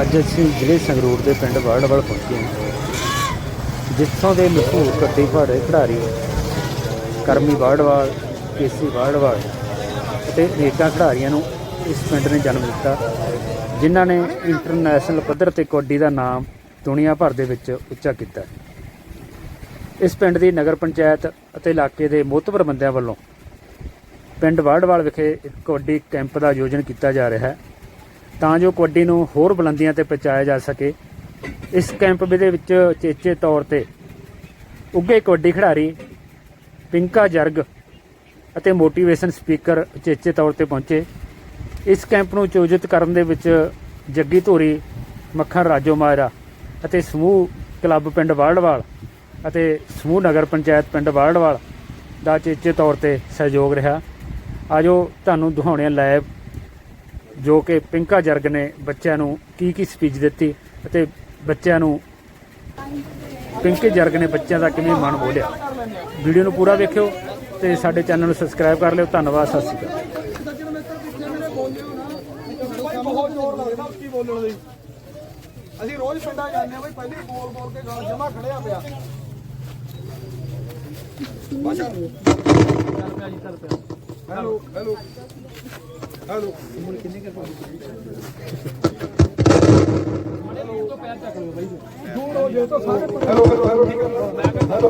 ਅੱਜ ਅਸੀਂ ਜ਼ਿਲ੍ਹੇ ਸੰਗਰੂਰ ਦੇ ਪਿੰਡ ਵਾੜਵਲ ਪਹੁੰਚੇ ਹਾਂ, ਜਿੱਥੋਂ ਦੇ ਮਸ਼ਹੂਰ ਕੱਟੀ ਭਾੜੇ ਖਿਡਾਰੀ ਕਰਮੀ ਵਾੜਵਾਲ ਕੇਸੀ ਵਾਰਡਵਾਲ ਅਤੇ ਅਨੇਕਾਂ ਖਿਡਾਰੀਆਂ ਨੂੰ ਇਸ ਪਿੰਡ ਨੇ ਜਨਮ ਦਿੱਤਾ, ਜਿਨ੍ਹਾਂ ਨੇ ਇੰਟਰਨੈਸ਼ਨਲ ਪੱਧਰ ਤੇ ਕਬੱਡੀ ਦਾ ਨਾਮ ਦੁਨੀਆ ਭਰ ਦੇ ਵਿੱਚ ਉੱਚਾ ਕੀਤਾ। ਇਸ ਪਿੰਡ ਦੀ ਨਗਰ ਪੰਚਾਇਤ ਅਤੇ ਇਲਾਕੇ ਦੇ ਮੋਹਤਬਰ ਬੰਦਿਆਂ ਵੱਲੋਂ ਪਿੰਡ ਵਾਰਡਵਾਲ ਵਿਖੇ ਇੱਕ ਕਬੱਡੀ ਕੈਂਪ ਦਾ ਆਯੋਜਨ ਕੀਤਾ ਜਾ ਰਿਹਾ ਹੈ। ਤਾਂ ਜੋ ਕਬੱਡੀ ਨੂੰ ਹੋਰ ਬੁਲੰਦੀਆਂ ਤੇ ਪਹੁੰਚਾਇਆ ਜਾ ਸਕੇ। ਇਸ ਕੈਂਪ ਦੇ ਵਿੱਚ ਚੇਚੇ ਤੌਰ ਤੇ ਉੱਗੇ ਕਬੱਡੀ ਖਿਡਾਰੀ ਪਿੰਕਾ ਜਰਗ ਅਤੇ ਮੋਟੀਵੇਸ਼ਨ ਸਪੀਕਰ ਚੇਚੇ ਤੌਰ ਤੇ ਪਹੁੰਚੇ। ਇਸ ਕੈਂਪ ਨੂੰ ਆਯੋਜਿਤ ਕਰਨ ਦੇ ਵਿੱਚ ਜੱਗੀ ਧੂਰੀ, ਮੱਖਣ ਰਾਜੋ ਮਾਇਰਾ ਅਤੇ ਸਮੂਹ ਕਲੱਬ ਪਿੰਡ ਵਾਲੜਵਾਲ ਅਤੇ ਸਮੂਹ ਨਗਰ ਪੰਚਾਇਤ ਪਿੰਡ ਵਾਲੜਵਾਲ ਦਾ ਚੇਚੇ ਤੌਰ ਤੇ ਸਹਿਯੋਗ ਰਿਹਾ। ਆਜੋ ਤੁਹਾਨੂੰ ਦਿਖਾਉਣੇ ਲਾਈਵ ਜੋ ਕਿ ਪਿੰਕਾ ਜਰਗ ਨੇ ਬੱਚਿਆਂ ਨੂੰ ਕੀ ਕੀ ਸਪੀਚ ਦਿੱਤੀ ਅਤੇ ਬੱਚਿਆਂ ਨੂੰ ਪਿੰਕੇ ਜਰਗ ਨੇ ਬੱਚਿਆਂ ਦਾ ਕਿਵੇਂ ਮਨ ਬੋਲਿਆ। ਵੀਡੀਓ ਨੂੰ ਪੂਰਾ ਵੇਖਿਓ ਤੇ ਸਾਡੇ ਚੈਨਲ ਨੂੰ ਸਬਸਕ੍ਰਾਈਬ ਕਰ ਲਿਓ। ਧੰਨਵਾਦ ਸਤਿ ਸ਼੍ਰੀ ਅਕਾਲ। ਅਸੀਂ ਰੋਜ਼ ਪਿੰਡਾਂ ਜਾਂਦੇ ਆ ਬਈ ਪਹਿਲੇ ਹੀ ਬੋਲ ਬੋਲ ਕੇ ਗਾਲ ਜਮਾ ਖੜਿਆ ਪਿਆ। ਬਾਸ਼ਾ। ਹੈਲੋ ਹੈਲੋ ਹੈਲੋ ਦੂਰ ਹੋ ਜੇ ਤਾਂ ਸਾਰੇ ਹੈਲੋ ਹੈਲੋ ਹੈਲੋ ਠੀਕ ਹੈ ਹੈਲੋ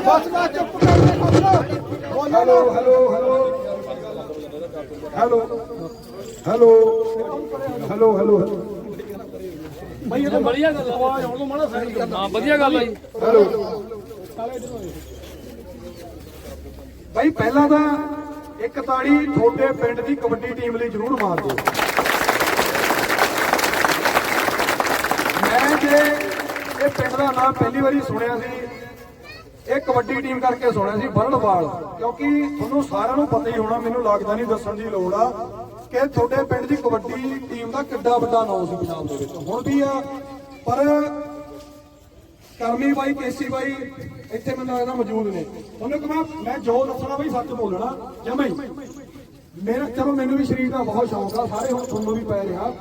ਬਸ ਬਸ ਚੁੱਪ ਕਰ hello hello hello hello hello hello hello ਭਾਈ ਇਹ ਤਾਂ ਵਧੀਆ ਗੱਲ ਆਵਾਜ਼ ਆਉਣ ਤੋਂ ਮਾੜਾ ਕਰਨਾ ਹਾਂ ਵਧੀਆ ਗੱਲ ਆ ਜੀ। ਹੈਲੋ। ਭਾਈ, ਪਹਿਲਾਂ ਤਾਂ ਇੱਕ ਤਾੜੀ ਤੁਹਾਡੇ ਪਿੰਡ ਦੀ ਕਬੱਡੀ ਟੀਮ ਲਈ ਜ਼ਰੂਰ ਮਾਰ ਦਿਓ। ਮੈਂ ਜੇ ਇਹ ਪਿੰਡ ਦਾ ਨਾਮ ਪਹਿਲੀ ਵਾਰੀ ਸੁਣਿਆ ਸੀ, ਇਹ ਕਬੱਡੀ ਟੀਮ ਕਰਕੇ ਸੁਣਿਆ ਸੀ ਬਰੜਵਾਲ ਕਿਉਂਕਿ ਤੁਹਾਨੂੰ ਸਾਰਿਆਂ ਨੂੰ ਪਤਾ ਹੀ ਹੋਣਾ, ਮੈਨੂੰ ਲੱਗਦਾ ਨਹੀਂ ਦੱਸਣ ਦੀ ਲੋੜ ਆ, ਕਿ ਤੁਹਾਡੇ ਪਿੰਡ ਦੀ ਕਬੱਡੀ ਟੀਮ ਦਾ ਕਿੱਡਾ ਵੱਡਾ ਨਾਮ ਸੀ ਪੰਜਾਬ ਦੇ ਵਿੱਚ। ਹੁਣ ਵੀ ਆ, ਪਰ ਕਰਮੀ ਬਾਈ ਕੇਸੀ ਬਾਈ ਇੱਥੇ ਮੈਨੂੰ ਲੱਗਦਾ ਮੌਜੂਦ ਨੇ। ਉਹਨੂੰ ਕਹਾਂ ਮੈਂ ਜੋ ਦੱਸਣਾ ਬਈ, ਸੱਚ ਬੋਲਣਾ। ਜਮਾ ਹੀ ਮੇਰਾ ਚਲੋ, ਮੈਨੂੰ ਵੀ ਸਰੀਰ ਦਾ ਬਹੁਤ ਸ਼ੌਂਕ ਆ। ਸਾਰੇ ਹੁਣ ਤੁਹਾਨੂੰ ਵੀ ਪੈ ਰਿਹਾ।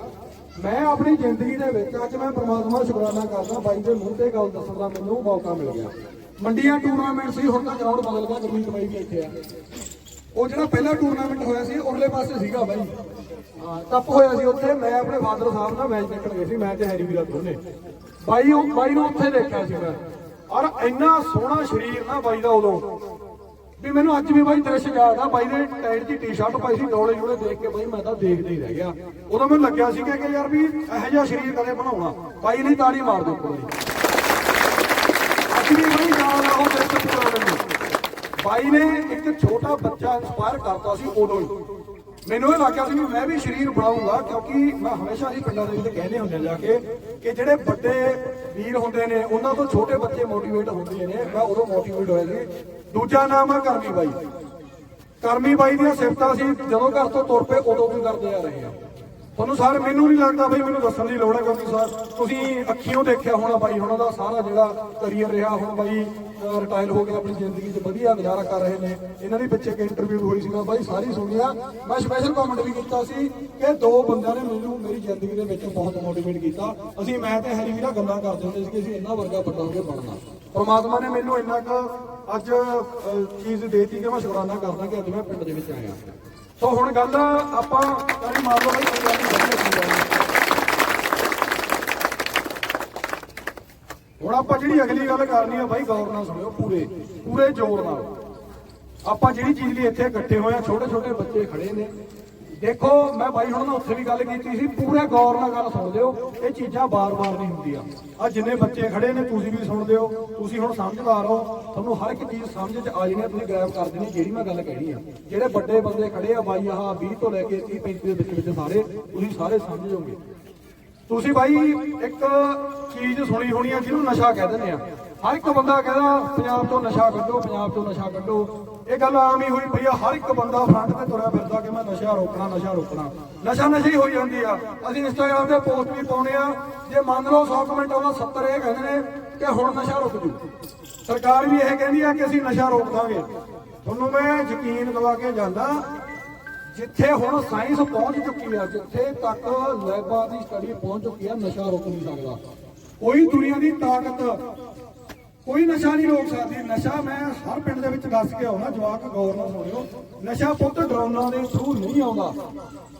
ਮੈਂ ਆਪਣੀ ਜ਼ਿੰਦਗੀ ਦੇ ਵਿੱਚ ਅੱਜ ਮੈਂ ਪ੍ਰਮਾਤਮਾ ਦਾ ਸ਼ੁਕਰਾਨਾ ਕਰਦਾ। ਬਾਈ ਦੇ ਮੂੰਹ ਤੇ ਗੱਲ ਦੱਸਣ ਦਾ ਮੈਨੂੰ ਮੌਕਾ ਮਿਲ ਗਿਆ। ਮੰਡੀਆਂ ਟੂਰਨਾਮੈਂਟ ਸੀ, ਹੁਣ ਤਾਂ ਗਰਾਊਂਡ ਬਦਲ ਗਿਆ ਗੁਰਮੀਤ ਬਾਈ ਵੀ ਇੱਥੇ ਆ। ਉਹ ਜਿਹੜਾ ਪਹਿਲਾ ਟੂਰਨਾਮੈਂਟ ਹੋਇਆ ਸੀ, ਉਰਲੇ ਪਾਸੇ ਸੀਗਾ ਬਾਈ। ਕੱਪ ਹੋਇਆ ਸੀ ਉੱਥੇ, ਮੈਂ ਆਪਣੇ ਫਾਦਰ ਸਾਹਿਬ ਨਾਲ ਮੈਚ ਦੇਖਣ ਗਏ ਸੀ, ਮੈਂ ਹੈਰੀ ਵੀਰਾ ਦੋਨੇ। ਬਾਈ ਉਹ ਬਾਈ ਨੂੰ ਉੱਥੇ ਦੇਖਿਆ ਸੀ ਮੈਂ। ਔਰ ਇੰਨਾ ਸੋਹਣਾ ਸਰੀਰ ਨਾ ਬਾਈ ਦਾ ਉਦੋਂ। ਵੀ ਮੈਨੂੰ ਅੱਜ ਵੀ ਬਾਈ ਦ੍ਰਿਸ਼ ਯਾਦ ਆ, ਬਾਈ ਨੇ ਟਾਈਟ ਦੀ ਟੀ-ਸ਼ਰਟ ਪਾਈ ਸੀ, ਡੋਲੇ ਜੁੜੇ ਦੇਖ ਕੇ ਬਾਈ ਮੈਂ ਤਾਂ ਦੇਖਦੇ ਹੀ ਰਹਿ ਗਿਆ। ਉਦੋਂ ਮੈਨੂੰ ਲੱਗਿਆ ਸੀ ਕਿ ਯਾਰ ਵੀ ਇਹੋ ਜਿਹਾ ਸਰੀਰ ਕਦੇ ਬਣਾਉਣਾ। ਬਾਈ ਲਈ ਤਾੜੀ ਮਾਰ ਦਿਓ ਕੋਈ ਅੱਜ ਵੀ ਬਾਈ ਯਾਦ ਆ, ਉਹ ਦ੍ਰਿਸ਼ ਪੂਰਾ ਬਾਈ ਨੇ ਇੱਕ ਛੋਟਾ ਬੱਚਾ ਇਨਸਪਾਇਰ ਕਰਤਾ ਸੀ ਉਦੋਂ ਹੀ। ਮੈਨੂੰ ਇਹ ਲੱਗਿਆ ਸੀ ਵੀ ਮੈਂ ਵੀ ਸਰੀਰ ਬਣਾਉਂਗਾ, ਕਿਉਂਕਿ ਮੈਂ ਹਮੇਸ਼ਾ ਹੀ ਪਿੰਡਾਂ ਦੇ ਵਿੱਚ ਕਹਿੰਦੇ ਹੁੰਦੇ ਜਾ ਕੇ ਕਿ ਜਿਹੜੇ ਵੱਡੇ ਵੀਰ ਹੁੰਦੇ ਨੇ, ਉਹਨਾਂ ਤੋਂ ਛੋਟੇ ਬੱਚੇ ਮੋਟੀਵੇਟ ਹੁੰਦੇ ਨੇ। ਮੈਂ ਉਦੋਂ ਮੋਟੀਵੇਟ ਹੋਇਆ ਸੀ। ਦੂਜਾ ਨਾਮ ਆ ਕਰਮੀ ਬਾਈ। ਕਰਮੀ ਬਾਈ ਦੀਆਂ ਸਿਫਤਾਂ ਸੀ, ਜਦੋਂ ਘਰ ਤੋਂ ਤੁਰ ਪਏ ਉਦੋਂ ਵੀ ਕਰਦੇ ਆ ਰਹੇ ਆ। ਤੁਹਾਨੂੰ ਸਾਰੇ, ਮੈਨੂੰ ਨਹੀਂ ਲੱਗਦਾ ਬਈ ਮੈਨੂੰ ਦੱਸਣ ਦੀ ਲੋੜ ਹੈ ਕਿਉਂਕਿ ਸਰ, ਤੁਸੀਂ ਅੱਖੀਓਂ ਦੇਖਿਆ ਹੋਣਾ ਬਾਈ, ਉਹਨਾਂ ਦਾ ਸਾਰਾ ਜਿਹੜਾ ਕਰੀਅਰ ਰਿਹਾ, ਹੁਣ ਬਾਈ ਰਿਟਾਇਰ ਹੋ ਕੇ ਆਪਣੀ ਜ਼ਿੰਦਗੀ 'ਚ ਵਧੀਆ ਗੁਜ਼ਾਰਾ ਕਰ ਰਹੇ ਨੇ। ਇਹਨਾਂ ਦੀ ਪਿੱਛੇ ਇੱਕ ਇੰਟਰਵਿਊ ਹੋਈ ਸੀ ਮੈਂ ਬਾਈ, ਸਾਰੀ ਸੁਣਿਆ ਮੈਂ ਸਪੈਸ਼ਲ ਕਮੈਂਟ ਵੀ ਕੀਤਾ ਸੀ ਕਿ ਦੋ ਬੰਦਿਆਂ ਨੇ ਮੈਨੂੰ ਮੇਰੀ ਜ਼ਿੰਦਗੀ ਦੇ ਵਿੱਚ ਬਹੁਤ ਮੋਟੀਵੇਟ ਕੀਤਾ। ਅਸੀਂ, ਮੈਂ ਤੇ ਹੈਰੀ ਵੀਰਾ ਗੱਲਾਂ ਕਰਦੇ ਹੁੰਦੇ ਸੀ ਕਿ ਅਸੀਂ ਇੰਨਾ ਵਰਗਾ ਵੱਡਾ ਹੋ ਕੇ ਬਣਨਾ। ਪਰਮਾਤਮਾ ਨੇ ਮੈਨੂੰ ਇੰਨਾ ਕੁ ਅੱਜ ਚੀਜ਼ ਦੇਤੀ ਕਿ ਮੈਂ ਸ਼ੁਕਰਾਨਾ ਕਰਦਾ ਕਿ ਅੱਜ ਮੈਂ ਪਿੰਡ ਦੇ ਵਿੱਚ ਆਇਆ। ਸੋ ਹੁਣ ਗੱਲ ਆਪਾਂ ਕਰੀ ਮਾਰ ਲਓ ਬਈ ਹੁਣ ਆਪਾਂ ਜਿਹੜੀ ਅਗਲੀ ਗੱਲ ਕਰਨੀ ਆ ਬਾਈ ਗੌਰ ਨਾਲ ਸੁਣਿਓ ਪੂਰੇ ਪੂਰੇ ਜ਼ੋਰ ਨਾਲ। ਆਪਾਂ ਜਿਹੜੀ ਚੀਜ਼ ਲਈ ਇੱਥੇ ਇਕੱਠੇ ਹੋਏ ਆ ਛੋਟੇ ਛੋਟੇ ਬੱਚੇ ਖੜੇ ਨੇ। ਦੇਖੋ, ਮੈਂ ਬਾਈ ਹੁਣ ਨਾਲ ਉੱਥੇ ਵੀ ਗੱਲ ਕੀਤੀ ਸੀ, ਪੂਰੇ ਗੌਰ ਨਾਲ ਗੱਲ ਸੁਣ ਲਿਓ, ਇਹ ਚੀਜ਼ਾਂ ਬਾਰ-ਬਾਰ ਨਹੀਂ ਹੁੰਦੀਆਂ। ਆ ਜਿੰਨੇ ਬੱਚੇ ਖੜੇ ਨੇ, ਤੁਸੀਂ ਵੀ ਸੁਣਦੇ ਹੋ ਤੁਸੀਂ ਹੁਣ ਸਮਝਦਾਰ ਹੋ, ਤੁਹਾਨੂੰ ਹਰ ਇੱਕ ਚੀਜ਼ ਸਮਝ 'ਚ ਆ ਜਾਣੀ ਤੁਸੀਂ ਗ੍ਰੈਬ ਕਰ ਦੇਣੀ, ਜਿਹੜੀ ਮੈਂ ਗੱਲ ਕਹਿਣੀ ਆ ਜਿਹੜੇ ਵੱਡੇ ਬੰਦੇ ਖੜੇ ਆ, ਬਾਈ ਆਹ 20 ਤੋਂ ਲੈ ਕੇ 30 35 ਦੇ ਵਿੱਚ ਵਿੱਚ ਸਾਰੇ, ਤੁਸੀਂ ਸਾਰੇ ਸਮਝ ਜਾਓਗੇ। ਤੁਸੀਂ ਬਾਈ ਇੱਕ ਚੀਜ਼ ਸੁਣੀ ਹੋਣੀ ਆ, ਜਿਹਨੂੰ ਨਸ਼ਾ ਕਹਿ ਦਿੰਦੇ ਆ। ਹਰ ਇੱਕ ਬੰਦਾ ਕਹਿੰਦਾ, ਪੰਜਾਬ ਤੋਂ ਨਸ਼ਾ ਕੱਢੋ, ਪੰਜਾਬ ਤੋਂ ਨਸ਼ਾ ਕੱਢੋ ਇਹ ਗੱਲ ਆਮ ਹੀ ਹੋਈ ਪਈ ਆ, ਹਰ ਇੱਕ ਬੰਦਾ ਫਰੰਟ ਤੇ ਤੁਰਿਆ ਫਿਰਦਾ ਕਿ ਮੈਂ ਨਸ਼ਾ ਰੋਕਣਾ ਨਸ਼ਾ ਰੋਕਣਾ। ਨਸ਼ਾ ਨਸ਼ਾ ਹੋਈ ਜਾਂਦੀ ਆ। ਅਸੀਂ ਇੰਸਟਾਗ੍ਰਾਮ ਤੇ ਪੋਸਟ ਵੀ ਪਾਉਨੇ ਆ। ਜੇ ਮੰਨ ਲਓ 100 ਕਮੈਂਟ ਆਉਂਦਾ 70 ਇਹ ਕਹਿੰਦੇ ਨੇ ਕਿ ਹੁਣ ਨਸ਼ਾ ਰੁਕ ਜੂ। ਸਰਕਾਰ ਵੀ ਇਹ ਕਹਿੰਦੀ ਆ ਕਿ ਅਸੀਂ ਨਸ਼ਾ ਰੋਕ ਦਾਂਗੇ। ਤੁਹਾਨੂੰ ਮੈਂ ਯਕੀਨ ਦਿਵਾ ਕੇ ਜਾਂਦਾ, ਜਿੱਥੇ ਹੁਣ ਸਾਇੰਸ ਪਹੁੰਚ ਚੁੱਕੀ ਆ, ਜਿੱਥੇ ਤੱਕ ਲੈਬਾਂ ਦੀ ਸਟੱਡੀ ਪਹੁੰਚ ਚੁੱਕੀ ਆ, ਨਸ਼ਾ ਰੁਕ ਨਹੀਂ ਸਕਦਾ। ਕੋਈ ਦੁਨੀਆ ਦੀ ਤਾਕਤ ਕੋਈ ਨਸ਼ਾ ਨਹੀਂ ਰੋਕ ਸਕਦੀ। ਨਸ਼ਾ ਮੈਂ ਹਰ ਪਿੰਡ ਦੇ ਵਿੱਚ ਦੱਸ ਕੇ ਆਉਣਾ, ਜਵਾਕ ਗੌਰ ਨਾਲ ਸੁਣਿਓ। ਨਸ਼ਾ ਪੁੱਤ ਡਰੋਨਾਂ ਦੇ ਥਰੂ ਨਹੀਂ ਆਉਂਦਾ।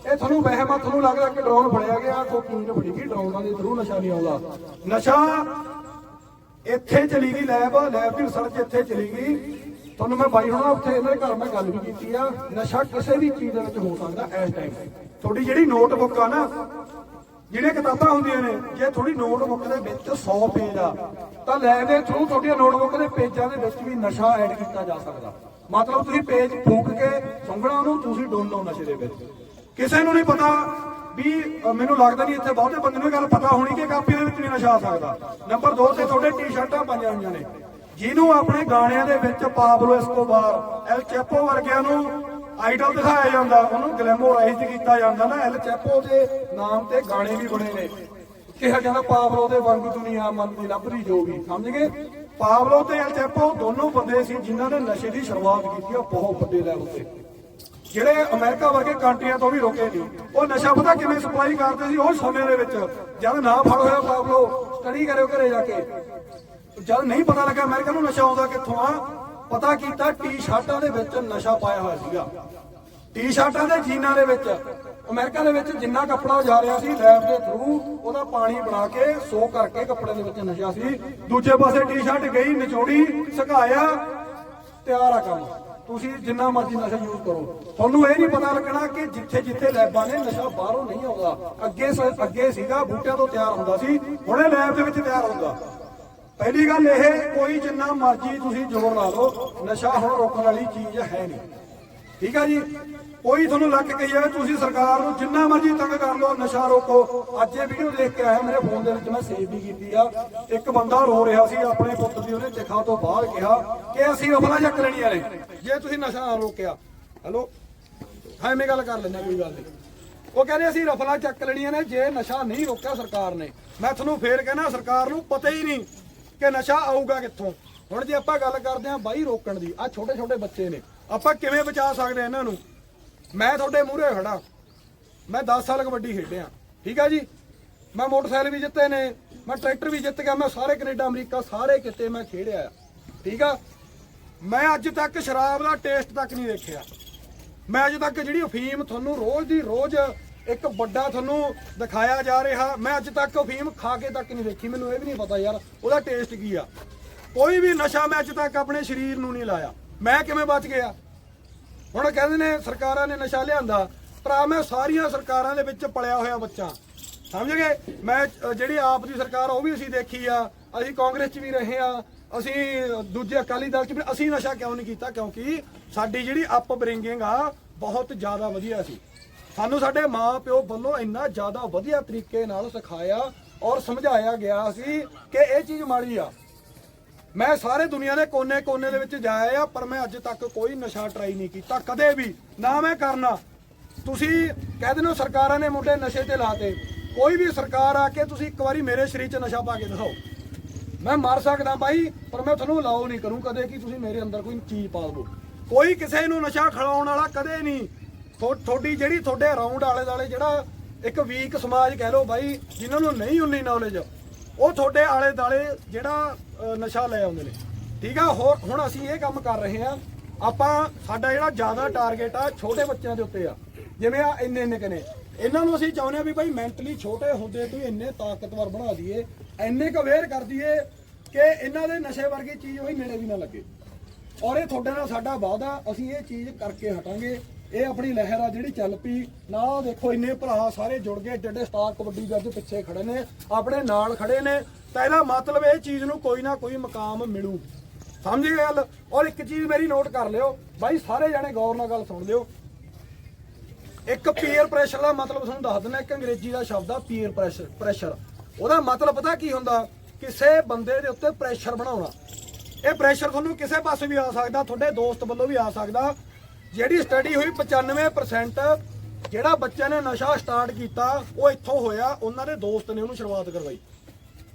ਇਹ ਤੁਹਾਨੂੰ ਵਹਿਮ ਆ, ਤੁਹਾਨੂੰ ਲੱਗਦਾ ਕਿ ਡਰੋਨ ਫੜਿਆ ਗਿਆ ਕੋਕੀਨ ਫੜੀ ਗਈ, ਡਰੋਨਾਂ ਦੇ ਥਰੂ ਨਸ਼ਾ ਨਹੀਂ ਆਉਂਦਾ। ਨਸ਼ਾ ਇੱਥੇ ਚਲੀ ਗਈ, ਲੈਬ ਲੈਬ ਦੀ ਰਿਸਰਚ ਇੱਥੇ ਚਲੀ ਗਈ। ਤੁਹਾਨੂੰ ਮੈਂ ਬਾਈ ਹੋਣਾ, ਉੱਥੇ ਇਹਨਾਂ ਦੇ ਘਰ ਮੈਂ ਗੱਲ ਵੀ ਕੀਤੀ ਆ। ਨਸ਼ਾ ਕਿਸੇ ਵੀ ਚੀਜ਼ ਦੇ ਵਿੱਚ ਹੋ ਸਕਦਾ ਇਸ ਟਾਈਮ ਤੁਹਾਡੀ ਜਿਹੜੀ ਨੋਟਬੁੱਕ ਆ ਨਾ ਜਿਹੜੀਆਂ ਕਿਤਾਬਾਂ ਹੁੰਦੀਆਂ ਨੇ, ਜੇ ਤੁਹਾਡੀ ਨੋਟਬੁੱਕ ਦੇ ਵਿੱਚ 100 ਪੇਜ ਆ, ਤਾਂ ਲੈਬ ਦੇ ਥਰੂ ਤੁਹਾਡੀਆਂ ਨੋਟਬੁੱਕ ਦੇ ਪੇਜਾਂ ਦੇ ਵਿੱਚ ਵੀ ਨਸ਼ਾ ਐਡ ਕੀਤਾ ਜਾ ਸਕਦਾ। ਮਤਲਬ ਤੁਸੀਂ ਪੇਜ ਫੂਕ ਕੇ ਸੁੰਘਣਾ ਉਹਨੂੰ, ਤੁਸੀਂ ਡੋਲੋ ਨਸ਼ੇ ਦੇ ਵਿੱਚ। ਕਿਸੇ ਨੂੰ ਨਹੀਂ ਪਤਾ ਵੀ ਮੈਨੂੰ ਲੱਗਦਾ ਨਹੀਂ ਇੱਥੇ ਬਹੁਤੇ ਬੰਦੇ ਨੂੰ ਗੱਲ ਪਤਾ ਹੋਣੀ ਕਿ ਕਾਪੀ ਦੇ ਵਿੱਚ ਵੀ ਨਸ਼ਾ ਆ ਸਕਦਾ। ਨੰਬਰ 2 ਤੇ ਤੁਹਾਡੇ ਟੀ-ਸ਼ਰਟਾਂ ਪਾਈਆਂ ਹੋਈਆਂ ਨੇ। ਜਿਹਨੂੰ ਆਪਣੇ ਗਾਣਿਆਂ ਦੇ ਵਿੱਚ ਪਾਬਲੋ ਐਸਕੋਬਾਰ ਐਲ ਚੈਪੋ ਵਰਗਿਆਂ ਨੂੰ ਆਈਡਲ ਦਿਖਾਇਆ ਜਾਂਦਾ, ਉਹਨੂੰ ਗਲੈਮੋਰਾਈਜ਼ ਕੀਤਾ ਜਾਂਦਾ ਨਾ, ਐਲ ਚੈਪੋ ਦੇ ਨਾਮ ਤੇ ਗਾਣੇ ਵੀ ਬਣੇ ਨੇ। ਕਿਹਾ ਜਾਂਦਾ ਪਾਬਲੋ ਦੇ ਵਾਂਗੂ ਦੁਨੀਆ ਮਨ ਦੀ ਲੱਭਦੀ ਜੋ ਸਮਝ ਗਏ? ਪਾਬਲੋ ਤੇ ਐਲ ਚੈਪੋ ਦੋਨੋਂ ਬੰਦੇ ਸੀ ਜਿਨ੍ਹਾਂ ਨੇ ਨਸ਼ੇ ਦੀ ਸ਼ੁਰੂਆਤ ਕੀਤੀ ਆ ਬਹੁਤ ਵੱਡੇ ਲੈਵਲ ਤੇ। ਜਿਹੜੇ ਅਮਰੀਕਾ ਵਰਗੇ ਕੰਟਰੀਆਂ ਤੋਂ ਵੀ ਰੋਕੇ ਨਹੀਂ ਉਹ ਨਸ਼ਾ ਪਤਾ ਕਿਵੇਂ ਸਪਲਾਈ ਕਰਦੇ ਸੀ? ਉਹ ਸਮੇਂ ਦੇ ਵਿੱਚ ਜਦ ਨਾ ਫੜ ਹੋਇਆ ਪਾਬਲੋ ਸਟੱਡੀ ਕਰਿਓ ਘਰੇ ਜਾ ਕੇ। ਜਦ ਨਹੀਂ ਪਤਾ ਲੱਗਾ ਅਮਰੀਕਾ ਨੂੰ ਨਸ਼ਾ ਆਉਂਦਾ ਕਿੱਥੋਂ ਆ ਪਤਾ ਕੀਤਾ ਟੀ-ਸ਼ਰਟਾਂ ਦੇ ਵਿੱਚ ਨਸ਼ਾ ਪਾਇਆ ਹੋਇਆ ਸੀਗਾ। ਟੀ-ਸ਼ਰਟਾਂ ਦੇ ਜੀਨਾਂ ਦੇ ਵਿੱਚ, ਅਮਰੀਕਾ ਦੇ ਵਿੱਚ ਜਿੰਨਾ ਕੱਪੜਾ ਜਾ ਰਿਹਾ ਸੀ ਲੈਬ ਦੇ ਥਰੂ, ਉਹਦਾ ਪਾਣੀ ਬਣਾ ਕੇ ਸੋ ਕਰਕੇ ਕੱਪੜੇ ਦੇ ਵਿੱਚ ਨਸ਼ਾ ਸੀ। ਦੂਜੇ ਪਾਸੇ ਟੀ-ਸ਼ਰਟ ਗਈ, ਨਿਚੋੜੀ, ਸੁਕਾਇਆ, ਤਿਆਰ ਆ ਕੰਮ। ਤੁਸੀਂ ਜਿੰਨਾ ਮਰਜ਼ੀ ਨਸ਼ਾ ਯੂਜ਼ ਕਰੋ। ਤੁਹਾਨੂੰ ਇਹ ਨਹੀਂ ਪਤਾ ਲੱਗਣਾ ਕਿ ਜਿੱਥੇ ਜਿੱਥੇ ਲੈਬਾਂ ਨੇ ਨਸ਼ਾ ਬਾਹਰੋਂ ਨਹੀਂ ਆਉਂਦਾ। ਅੱਗੇ ਅੱਗੇ ਸੀਗਾ, ਬੂਟਿਆਂ ਤੋਂ ਤਿਆਰ ਹੁੰਦਾ ਸੀ, ਹੁਣੇ ਲੈਬ ਦੇ ਵਿੱਚ ਤਿਆਰ ਹੁੰਦਾ। ਪਹਿਲੀ ਗੱਲ ਇਹ, ਕੋਈ ਜਿੰਨਾ ਮਰਜ਼ੀ ਤੁਸੀਂ ਜ਼ੋਰ ਲਾ ਲਓ, ਨਸ਼ਾ ਹੁਣ ਰੋਕਣ ਵਾਲੀ ਚੀਜ਼ ਹੈ ਨਹੀਂ। ਠੀਕ ਹੈ ਜੀ? ਕੋਈ ਤੁਹਾਨੂੰ ਲੱਗ ਕਹੀ ਜਾਵੇ, ਤੁਸੀਂ ਸਰਕਾਰ ਨੂੰ ਜਿੰਨਾ ਮਰਜ਼ੀ ਤੰਗ ਕਰ ਲਓ, ਨਸ਼ਾ ਰੋਕੋ। ਅੱਜ ਇਹ ਵੀਡੀਓ ਦੇਖ ਕੇ ਆਇਆ ਮੇਰੇ ਫੋਨ ਦੇ ਵਿੱਚ, ਮੈਂ ਸੇਵ ਵੀ ਕੀਤੀ ਆ। ਇੱਕ ਬੰਦਾ ਰੋ ਰਿਹਾ ਸੀ, ਆਪਣੇ ਪੁੱਤ ਦੀ ਉਹਨੇ ਚਿਖਾ ਤੋਂ ਬਾਹਰ ਕਿਹਾ ਕਿ ਅਸੀਂ ਰਫਲਾ ਚੱਕ ਲੈਣੀਆਂ ਨੇ, ਜੇ ਤੁਸੀਂ ਨਸ਼ਾ ਨਾ ਰੋਕਿਆ। ਹੈਲੋ ਐਵੇਂ ਗੱਲ ਕਰ ਲੈਣਾ ਕੋਈ ਗੱਲ ਨਹੀਂ। ਉਹ ਕਹਿੰਦੇ, ਅਸੀਂ ਰਫਲਾ ਚੱਕ ਲੈਣੀਆਂ ਨੇ, ਜੇ ਨਸ਼ਾ ਨਹੀਂ ਰੋਕਿਆ ਸਰਕਾਰ ਨੇ, ਮੈਂ ਤੁਹਾਨੂੰ ਫੇਰ ਕਹਿਣਾ, ਸਰਕਾਰ ਨੂੰ ਪਤਾ ਹੀ ਨਹੀਂ ਕਿ ਨਸ਼ਾ ਆਊਗਾ ਕਿੱਥੋਂ? ਹੁਣ ਜੇ ਆਪਾਂ ਗੱਲ ਕਰਦੇ ਹਾਂ ਬਾਈ ਰੋਕਣ ਦੀ ਆ ਛੋਟੇ ਛੋਟੇ ਬੱਚੇ ਨੇ। ਆਪਾਂ ਕਿਵੇਂ ਬਚਾ ਸਕਦੇ ਹਾਂ ਇਹਨਾਂ ਨੂੰ? ਮੈਂ ਤੁਹਾਡੇ ਮੂਹਰੇ ਖੜਾ ਮੈਂ 10 ਸਾਲ ਕਬੱਡੀ ਖੇਡਿਆ। ਠੀਕ ਆ ਜੀ? ਮੈਂ ਮੋਟਰਸਾਈਕਲ ਵੀ ਜਿੱਤੇ ਨੇ, ਮੈਂ ਟਰੈਕਟਰ ਵੀ ਜਿੱਤ ਗਿਆ, ਮੈਂ ਸਾਰੇ ਕੈਨੇਡਾ, ਅਮਰੀਕਾ ਸਾਰੇ ਕਿਤੇ ਮੈਂ ਖੇਡਿਆ ਆ। ਠੀਕ ਆ? ਮੈਂ ਅੱਜ ਤੱਕ ਸ਼ਰਾਬ ਦਾ ਟੇਸਟ ਤੱਕ ਨਹੀਂ ਦੇਖਿਆ। ਮੈਂ ਅੱਜ ਤੱਕ ਜਿਹੜੀ ਅਫੀਮ ਤੁਹਾਨੂੰ ਰੋਜ਼ ਦੀ ਰੋਜ਼ ਇੱਕ ਵੱਡਾ ਤੁਹਾਨੂੰ ਦਿਖਾਇਆ ਜਾ ਰਿਹਾ। ਮੈਂ ਅੱਜ ਤੱਕ ਅਫੀਮ ਖਾ ਕੇ ਤੱਕ ਨਹੀਂ ਦੇਖੀ। ਮੈਨੂੰ ਇਹ ਵੀ ਨਹੀਂ ਪਤਾ ਯਾਰ, ਉਹਦਾ ਟੇਸਟ ਕੀ ਆ। ਕੋਈ ਵੀ ਨਸ਼ਾ ਮੈਂ ਅੱਜ ਤੱਕ ਆਪਣੇ ਸਰੀਰ ਨੂੰ ਨਹੀਂ ਲਾਇਆ। ਮੈਂ ਕਿਵੇਂ ਬਚ ਗਿਆ? ਹੁਣ ਕਹਿੰਦੇ ਨੇ ਸਰਕਾਰਾਂ ਨੇ ਨਸ਼ਾ ਲਿਆਂਦਾ। ਭਰਾ, ਮੈਂ ਸਾਰੀਆਂ ਸਰਕਾਰਾਂ ਦੇ ਵਿੱਚ ਪਲਿਆ ਹੋਇਆ ਬੱਚਾ। ਸਮਝ ਗਏ? ਮੈਂ ਜਿਹੜੀ ਆਪ ਦੀ ਸਰਕਾਰ ਉਹ ਵੀ ਅਸੀਂ ਦੇਖੀ ਆ। ਅਸੀਂ ਕਾਂਗਰਸ 'ਚ ਵੀ ਰਹੇ ਆ। ਅਸੀਂ ਦੂਜੇ ਅਕਾਲੀ ਦਲ 'ਚ ਵੀ ਅਸੀਂ ਨਸ਼ਾ ਕਿਉਂ ਨਹੀਂ ਕੀਤਾ? ਕਿਉਂਕਿ ਸਾਡੀ ਜਿਹੜੀ ਅਪ ਬ੍ਰਿੰਗਿੰਗ ਆ, ਬਹੁਤ ਜ਼ਿਆਦਾ ਵਧੀਆ ਸੀ। ਸਾਨੂੰ ਸਾਡੇ ਮਾਂ ਪਿਓ ਵੱਲੋਂ ਇੰਨਾ ਜ਼ਿਆਦਾ ਵਧੀਆ ਤਰੀਕੇ ਨਾਲ ਸਿਖਾਇਆ ਔਰ ਸਮਝਾਇਆ ਗਿਆ ਸੀ ਕਿ ਇਹ ਚੀਜ਼ ਮਾੜੀ ਆ। ਮੈਂ ਸਾਰੇ ਦੁਨੀਆ ਦੇ ਕੋਨੇ-ਕੋਨੇ ਦੇ ਵਿੱਚ ਜਾਇਆ ਆ, ਪਰ ਮੈਂ ਅੱਜ ਤੱਕ ਕੋਈ ਨਸ਼ਾ ਟਰਾਈ ਨਹੀਂ ਕੀਤਾ, ਕਦੇ ਵੀ। ਨਾ ਮੈਂ ਕਰਨਾ। ਤੁਸੀਂ ਕਹਿ ਦਿੰਦੇ ਹੋ ਸਰਕਾਰਾਂ ਨੇ ਮੁੰਡੇ ਨਸ਼ੇ ਤੇ ਲਾਤੇ। ਕੋਈ ਵੀ ਸਰਕਾਰ ਆ ਕੇ ਤੁਸੀਂ ਇੱਕ ਵਾਰੀ ਮੇਰੇ ਸਰੀਰ 'ਚ ਨਸ਼ਾ ਪਾ ਕੇ ਦਿਖਾਓ। ਮੈਂ ਮਰ ਸਕਦਾ ਬਾਈ, ਪਰ ਮੈਂ ਤੁਹਾਨੂੰ ਅਲਾਉ ਨਹੀਂ ਕਰੂੰ ਕਦੇ ਕਿ ਤੁਸੀਂ ਮੇਰੇ ਅੰਦਰ ਕੋਈ ਚੀਜ਼ ਪਾ ਦਿਓ। ਕੋਈ ਕਿਸੇ ਨੂੰ ਨਸ਼ਾ ਖਿਲਾਉਣ ਵਾਲਾ ਕਦੇ ਨਹੀਂ। ਤੁਹਾਡੀ ਜਿਹੜੀ ਤੁਹਾਡੇ ਅਰਾਊਂਡ ਆਲੇ ਦਾਲੇ ਜਿਹੜਾ ਇੱਕ ਵੀਕ ਸਮਾਜ ਕਹਿ ਲਓ ਬਾਈ, ਜਿਨ੍ਹਾਂ ਨੂੰ ਨਹੀਂ ਉਨੀ ਨੌਲੇਜ ਉਹ ਤੁਹਾਡੇ ਆਲੇ ਦਾਲੇ ਜਿਹੜਾ ਨਸ਼ਾ ਲੈ ਆਉਂਦੇ ਨੇ। ਠੀਕ ਆ? ਹੋਰ ਹੁਣ ਅਸੀਂ ਇਹ ਕੰਮ ਕਰ ਰਹੇ ਆ ਆਪਾਂ ਸਾਡਾ ਜਿਹੜਾ ਜ਼ਿਆਦਾ ਟਾਰਗੇਟ ਆ, ਛੋਟੇ ਬੱਚਿਆਂ ਦੇ ਉੱਤੇ ਆ। ਜਿਵੇਂ ਆ ਇੰਨੇ ਇੰਨੇ ਕਨੇ ਇਹਨਾਂ ਨੂੰ ਅਸੀਂ ਚਾਹੁੰਦੇ ਆ ਵੀ ਭਾਈ ਮੈਂਟਲੀ ਛੋਟੇ ਹੁੰਦੇ ਤੋਂ ਇੰਨੇ ਤਾਕਤਵਰ ਬਣਾ ਦਈਏ, ਇੰਨੇ ਕੁ ਅਵੇਅਰ ਕਰ ਦਈਏ ਕਿ ਇਹਨਾਂ ਦੇ ਨਸ਼ੇ ਵਰਗੀ ਚੀਜ਼ ਉਹੀ ਨੇੜੇ ਵੀ ਨਾ ਲੱਗੇ। ਔਰ ਇਹ ਤੁਹਾਡੇ ਨਾਲ ਸਾਡਾ ਵਾਅਦਾ, ਅਸੀਂ ਇਹ ਚੀਜ਼ ਕਰਕੇ ਹਟਾਂਗੇ। ਇਹ ਆਪਣੀ ਲਹਿਰ ਆ ਜਿਹੜੀ ਚੱਲ ਪਈ। ਨਾ ਦੇਖੋ, ਇੰਨੇ ਭਰਾ ਸਾਰੇ ਜੁੜ ਗਏ, ਜਿਹੜੇ ਏਡੇ ਸਟਾਰ ਕਬੱਡੀ ਦੇ ਪਿੱਛੇ ਖੜੇ ਨੇ, ਆਪਣੇ ਨਾਲ ਖੜੇ ਨੇ। ਤਾਂ ਇਹਦਾ ਮਤਲਬ ਇਹ ਚੀਜ਼ ਨੂੰ ਕੋਈ ਨਾ ਕੋਈ ਮਕਾਮ ਮਿਲੂ। ਸਮਝ ਗਏ ਗੱਲ? ਔਰ ਇੱਕ ਚੀਜ਼ ਮੇਰੀ ਨੋਟ ਕਰ ਲਿਓ। ਬਾਈ, ਸਾਰੇ ਜਾਣੇ ਗੌਰ ਨਾਲ ਗੱਲ ਸੁਣ ਲਿਓ। ਇੱਕ ਪੀਅਰ ਪ੍ਰੈਸ਼ਰ ਦਾ ਮਤਲਬ ਤੁਹਾਨੂੰ ਦੱਸ ਦਿੰਦਾ, ਇੱਕ ਅੰਗਰੇਜ਼ੀ ਦਾ ਸ਼ਬਦ ਆ ਪੀਅਰ ਪ੍ਰੈਸ਼ਰ ਪ੍ਰੈਸ਼ਰ ਉਹਦਾ ਮਤਲਬ ਪਤਾ ਕੀ ਹੁੰਦਾ? ਕਿਸੇ ਬੰਦੇ ਦੇ ਉੱਤੇ ਪ੍ਰੈਸ਼ਰ ਬਣਾਉਣਾ। ਇਹ ਪ੍ਰੈਸ਼ਰ ਤੁਹਾਨੂੰ ਕਿਸੇ ਪਾਸੇ ਵੀ ਆ ਸਕਦਾ, ਤੁਹਾਡੇ ਦੋਸਤ ਵੱਲੋਂ ਵੀ ਆ ਸਕਦਾ। ਜਿਹੜੀ ਸਟੱਡੀ ਹੋਈ 95% ਜਿਹੜਾ ਬੱਚੇ ਨੇ ਨਸ਼ਾ ਸਟਾਰਟ ਕੀਤਾ, ਉਹ ਇੱਥੋਂ ਹੋਇਆ, ਉਹਨਾਂ ਦੇ ਦੋਸਤ ਨੇ ਉਹਨੂੰ ਸ਼ੁਰੂਆਤ ਕਰਵਾਈ।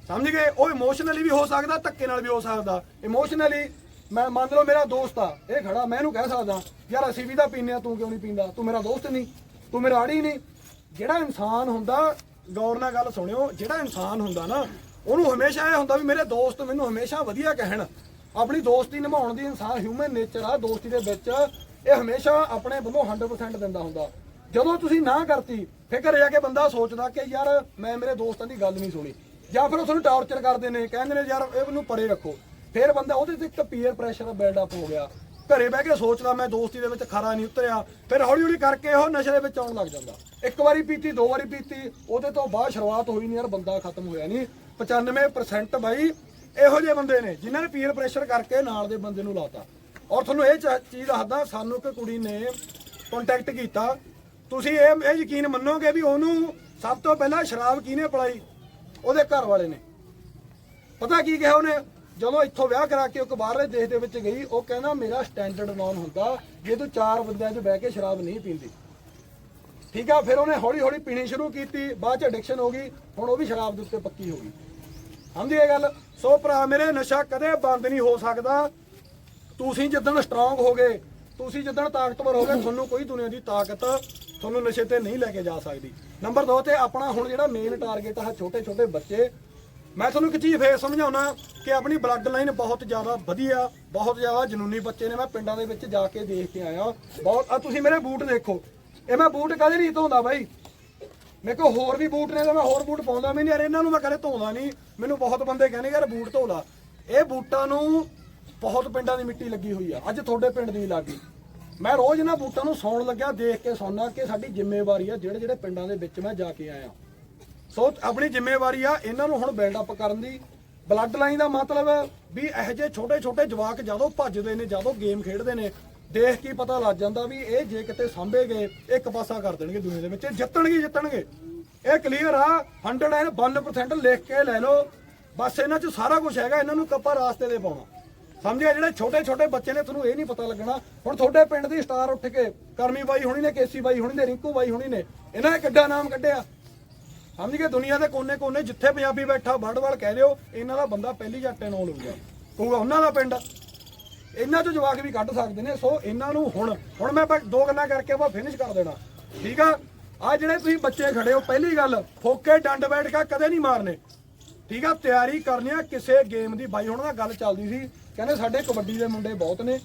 ਸਮਝ ਗਏ? ਉਹ ਇਮੋਸ਼ਨਲੀ ਵੀ ਹੋ ਸਕਦਾ, ਧੱਕੇ ਨਾਲ ਵੀ ਹੋ ਸਕਦਾ। ਇਮੋਸ਼ਨਲੀ ਮੈਂ ਮੰਨ ਲਓ ਮੇਰਾ ਦੋਸਤ ਆ, ਇਹ ਖੜਾ, ਮੈਂ ਇਹਨੂੰ ਕਹਿ ਸਕਦਾ, ਯਾਰ ਅਸੀਂ ਵੀ ਤਾਂ ਪੀਂਦੇ ਆ, ਤੂੰ ਕਿਉਂ ਨਹੀਂ ਪੀਂਦਾ? ਤੂੰ ਮੇਰਾ ਦੋਸਤ ਨਹੀਂ, ਤੂੰ ਮੇਰਾ ਆੜੀ ਨਹੀਂ। ਜਿਹੜਾ ਇਨਸਾਨ ਹੁੰਦਾ, ਗੌਰ ਨਾਲ ਗੱਲ ਸੁਣਿਓ, ਜਿਹੜਾ ਇਨਸਾਨ ਹੁੰਦਾ ਨਾ, ਉਹਨੂੰ ਹਮੇਸ਼ਾ ਇਹ ਹੁੰਦਾ ਵੀ ਮੇਰੇ ਦੋਸਤ ਮੈਨੂੰ ਹਮੇਸ਼ਾ ਵਧੀਆ ਕਹਿਣ। ਆਪਣੀ ਦੋਸਤੀ ਨਿਭਾਉਣ ਦੀ ਇਨਸਾਨ ਹਿਊਮਨ ਨੇਚਰ ਆ, ਦੋਸਤੀ ਦੇ ਵਿੱਚ ਇਹ ਹਮੇਸ਼ਾ ਆਪਣੇ ਵੱਲੋਂ 100% ਦਿੰਦਾ ਹੁੰਦਾ। ਜਦੋਂ ਤੁਸੀਂ ਨਾ ਕਰਤੀ ਫਿਰ ਘਰੇ ਜਾ ਕੇ ਬੰਦਾ ਸੋਚਦਾ ਕਿ ਯਾਰ ਮੈਂ ਮੇਰੇ ਦੋਸਤਾਂ ਦੀ ਗੱਲ ਨਹੀਂ ਸੁਣੀ। ਜਾਂ ਫਿਰ ਉਹ ਤੁਹਾਨੂੰ ਟਾਰਚਰ ਕਰਦੇ ਨੇ, ਕਹਿੰਦੇ ਨੇ, ਯਾਰ, ਇਹ ਮੈਨੂੰ ਪਰੇ ਰੱਖੋ। ਫਿਰ ਬੰਦਾ ਉਹਦੇ ਤੇ ਇੱਕ ਪੀਅਰ ਪ੍ਰੈਸ਼ਰ ਬਿਲਡ ਅਪ ਹੋ ਗਿਆ। ਘਰੇ ਬਹਿ ਕੇ ਸੋਚਦਾ, ਮੈਂ ਦੋਸਤੀ ਦੇ ਵਿੱਚ ਖਰਾ ਨਹੀਂ ਉਤਰਿਆ। ਫਿਰ ਹੌਲੀ ਹੌਲੀ ਕਰਕੇ ਉਹ ਨਸ਼ੇ ਦੇ ਵਿੱਚ ਆਉਣ ਲੱਗ ਜਾਂਦਾ। ਇੱਕ ਵਾਰੀ ਪੀਤੀ, ਦੋ ਵਾਰੀ ਪੀਤੀ, ਉਹਦੇ ਤੋਂ ਬਾਅਦ ਸ਼ੁਰੂਆਤ ਹੋਈ ਨਹੀਂ ਯਾਰ, ਬੰਦਾ ਖਤਮ ਹੋਇਆ ਨਹੀਂ 95% ਬਾਈ, ਇਹੋ ਜਿਹੇ ਬੰਦੇ ਨੇ ਜਿਨ੍ਹਾਂ ਨੇ ਪੀਅਰ ਪ੍ਰੈਸ਼ਰ ਕਰਕੇ ਨਾਲ ਦੇ ਬੰਦੇ ਨੂੰ ਲਾਤਾ। ਔਰ ਤੁਹਾਨੂੰ ਇਹ ਚੀਜ਼ ਦੱਸਦਾ, ਸਾਨੂੰ ਇੱਕ ਕੁੜੀ ਨੇ ਕੰਟੈਕਟ ਕੀਤਾ। ਤੁਸੀਂ ਇਹ ਇਹ ਯਕੀਨ ਮੰਨੋਗੇ ਵੀ ਉਹਨੂੰ ਸਭ ਤੋਂ ਪਹਿਲਾਂ ਸ਼ਰਾਬ ਕਿਹਨੇ ਪਲਾਈ? ਉਹਦੇ ਘਰ ਵਾਲੇ ਨੇ। ਪਤਾ ਕੀ ਕਿਹਾ ਉਹਨੇ? ਜਦੋਂ ਇੱਥੋਂ ਵਿਆਹ ਕਰਾ ਕੇ ਇੱਕ ਬਾਹਰਲੇ ਦੇਸ਼ ਦੇ ਵਿੱਚ ਗਈ, ਉਹ ਕਹਿੰਦਾ, ਮੇਰਾ ਸਟੈਂਡਰਡ ਨੌਨ ਹੁੰਦਾ, ਜੇ ਤੂੰ ਚਾਰ ਬੰਦਿਆਂ 'ਚ ਬਹਿ ਕੇ ਸ਼ਰਾਬ ਨਹੀਂ ਪੀਂਦੀ। ਠੀਕ ਆ, ਫਿਰ ਉਹਨੇ ਹੌਲੀ ਹੌਲੀ ਪੀਣੀ ਸ਼ੁਰੂ ਕੀਤੀ, ਬਾਅਦ 'ਚ ਐਡਿਕਸ਼ਨ ਹੋ ਗਈ, ਹੁਣ ਉਹ ਵੀ ਸ਼ਰਾਬ ਦੇ ਉੱਤੇ ਪੱਕੀ ਹੋ ਗਈ। ਸਮਝੀ ਇਹ ਗੱਲ? ਸੋ ਭਰਾ, ਮੇਰੇ ਨਸ਼ਾ ਕਦੇ ਬੰਦ ਨਹੀਂ ਹੋ ਸਕਦਾ। ਤੁਸੀਂ ਜਿੱਦਣ ਸਟਰੋਂਗ ਹੋਗੇ ਤੁਸੀਂ ਜਿੱਦਣ ਤਾਕਤਵਰ ਹੋਗੇ ਤੁਹਾਨੂੰ ਕੋਈ ਦੁਨੀਆ ਦੀ ਤਾਕਤ ਤੁਹਾਨੂੰ ਨਸ਼ੇ ਤੇ ਨਹੀਂ ਲੈ ਕੇ ਜਾ ਸਕਦੀ। ਨੰਬਰ 2 ਤੇ ਆਪਣਾ ਹੁਣ ਜਿਹੜਾ ਮੇਨ ਟਾਰਗੇਟ ਆ ਛੋਟੇ ਛੋਟੇ ਬੱਚੇ, ਮੈਂ ਤੁਹਾਨੂੰ ਇੱਕ ਚੀਜ਼ ਫੇਰ ਸਮਝਾਉਣਾ ਕਿ ਆਪਣੀ ਬਲੱਡ ਲਾਈਨ ਬਹੁਤ ਜ਼ਿਆਦਾ ਵਧੀਆ, ਬਹੁਤ ਜ਼ਿਆਦਾ ਜਨੂਨੀ ਬੱਚੇ ਨੇ। ਮੈਂ ਪਿੰਡਾਂ ਦੇ ਵਿੱਚ ਜਾ ਕੇ ਦੇਖ ਕੇ ਆਇਆ। ਬਹੁਤ, ਆ ਤੁਸੀਂ ਮੇਰੇ ਬੂਟ ਦੇਖੋ। ਇਹ ਮੈਂ ਬੂਟ ਕਦੇ ਨਹੀਂ ਧੋਂਦਾ ਬਾਈ? ਮੇਰੇ ਕੋਲ ਹੋਰ ਵੀ ਬੂਟ ਨੇ ਤਾਂ ਮੈਂ ਹੋਰ ਬੂਟ ਪਾਉਂਦਾ ਵੀ ਨਹੀਂ। ਯਾਰ ਇਹਨਾਂ ਨੂੰ ਮੈਂ ਕਦੇ ਧੋਂਦਾ ਨਹੀਂ। ਮੈਨੂੰ ਬਹੁਤ ਬੰਦੇ ਕਹਿੰਦੇ ਯਾਰ ਬੂਟ ਧੋ ਲਾ। ਇਹ ਬੂਟਾਂ ਨੂੰ ਬਹੁਤ ਪਿੰਡਾਂ ਦੀ ਮਿੱਟੀ ਲੱਗੀ ਹੋਈ ਆ। ਅੱਜ ਤੁਹਾਡੇ ਪਿੰਡ ਦੀ ਵੀ ਲੱਗੀ ਮੈਂ ਰੋਜ਼ ਇਹਨਾਂ ਬੂਟਾਂ ਨੂੰ ਸੌਣ ਲੱਗਿਆ, ਦੇਖ ਕੇ ਸੌਣਾ ਕਿ ਸਾਡੀ ਜ਼ਿੰਮੇਵਾਰੀ ਆ, ਜਿਹੜੇ ਜਿਹੜੇ ਪਿੰਡਾਂ ਦੇ ਵਿੱਚ ਮੈਂ ਜਾ ਕੇ ਆਇਆ। ਸੋ ਆਪਣੀ ਜ਼ਿੰਮੇਵਾਰੀ ਆ, ਇਹਨਾਂ ਨੂੰ ਹੁਣ ਬਿਲਡ ਅਪ ਕਰਨ ਦੀ। ਬਲੱਡ ਲਾਈਨ ਦਾ ਮਤਲਬ ਵੀ ਇਹੋ ਜਿਹੇ ਛੋਟੇ ਛੋਟੇ ਜਵਾਕ ਜਦੋਂ ਭੱਜਦੇ ਨੇ, ਜਦੋਂ ਗੇਮ ਖੇਡਦੇ ਨੇ, ਦੇਖ ਕੇ ਪਤਾ ਲੱਗ ਜਾਂਦਾ ਵੀ ਇਹ ਜੇ ਕਿਤੇ ਸਾਂਭੇ ਗਏ, ਇੱਕ ਪਾਸਾ ਕਰ ਦੇਣਗੇ ਦੁਨੀਆ ਦੇ ਵਿੱਚ। ਜਿੱਤਣਗੇ ਜਿੱਤਣਗੇ। ਇਹ ਕਲੀਅਰ ਆ 101% ਲਿਖ ਕੇ ਲੈ ਲਓ। ਬਸ ਇਹਨਾਂ 'ਚ ਸਾਰਾ ਕੁਝ ਹੈਗਾ, ਇਹਨਾਂ ਨੂੰ ਕੱਪਾ ਰਾਸਤੇ ਦੇ ਪਾਉਣਾ। ਸਮਝਿਆ? ਜਿਹੜੇ ਛੋਟੇ ਛੋਟੇ ਬੱਚੇ ਨੇ, ਤੁਹਾਨੂੰ ਇਹ ਨਹੀਂ ਪਤਾ ਲੱਗਣਾ। ਹੁਣ ਤੁਹਾਡੇ ਪਿੰਡ ਦੀ ਸਟਾਰ ਉੱਠ ਕੇ ਕਰਮੀ ਬਾਈ ਹੋਣੀ ਨੇ, ਕੇਸੀ ਬਾਈ ਹੋਣੀ ਨੇ, ਰਿੰਕੂ ਬਾਈ ਹੋਣੀ ਨੇ, ਇਹਨਾਂ ਨੇ ਕਿੱਡਾ ਨਾਮ ਕੱਢਿਆ? ਸਮਝ ਗਏ? ਦੁਨੀਆ ਦੇ ਕੋਨੇ-ਕੋਨੇ ਜਿੱਥੇ ਪੰਜਾਬੀ ਬੈਠਾ, ਵੜਵੜ ਕਹਿ ਦਿਓ, ਇਹਨਾਂ ਦਾ ਬੰਦਾ ਪਹਿਲੀ ਜੱਟੇ ਨਾਲ ਲਊਗਾ ਕਹੂਗਾ ਉਹਨਾਂ ਦਾ ਪਿੰਡ। ਇਹਨਾਂ ਚੋਂ ਜਵਾਕ ਵੀ ਕੱਢ ਸਕਦੇ ਨੇ, ਸੋ ਇਹਨਾਂ ਨੂੰ ਹੁਣ ਹੁਣ ਮੈਂ ਬਸ ਦੋ ਗੱਲਾਂ ਕਰਕੇ ਆਪਾਂ ਫਿਨਿਸ਼ ਕਰ ਦੇਣਾ। ਠੀਕ ਆ? ਆ ਜਿਹੜੇ ਤੁਸੀਂ ਬੱਚੇ ਖੜੇ ਹੋ, ਪਹਿਲੀ ਗੱਲ, ਫੋਕੇ ਡੰਡ ਬੈਠ ਕੇ ਕਦੇ ਨਹੀਂ ਮਾਰਨੇ। ਠੀਕ ਆ? ਤਿਆਰੀ ਕਰਨੀ ਆ, ਕਿਸੇ ਗੇਮ ਦੀ। ਬਾਈ ਹੁਣ ਨਾ ਗੱਲ ਚੱਲਦੀ ਸੀ। ਕਹਿੰਦੇ ਸਾਡੇ ਕਬੱਡੀ ਦੇ ਮੁੰਡੇ ਬਹੁਤ ਨੇ।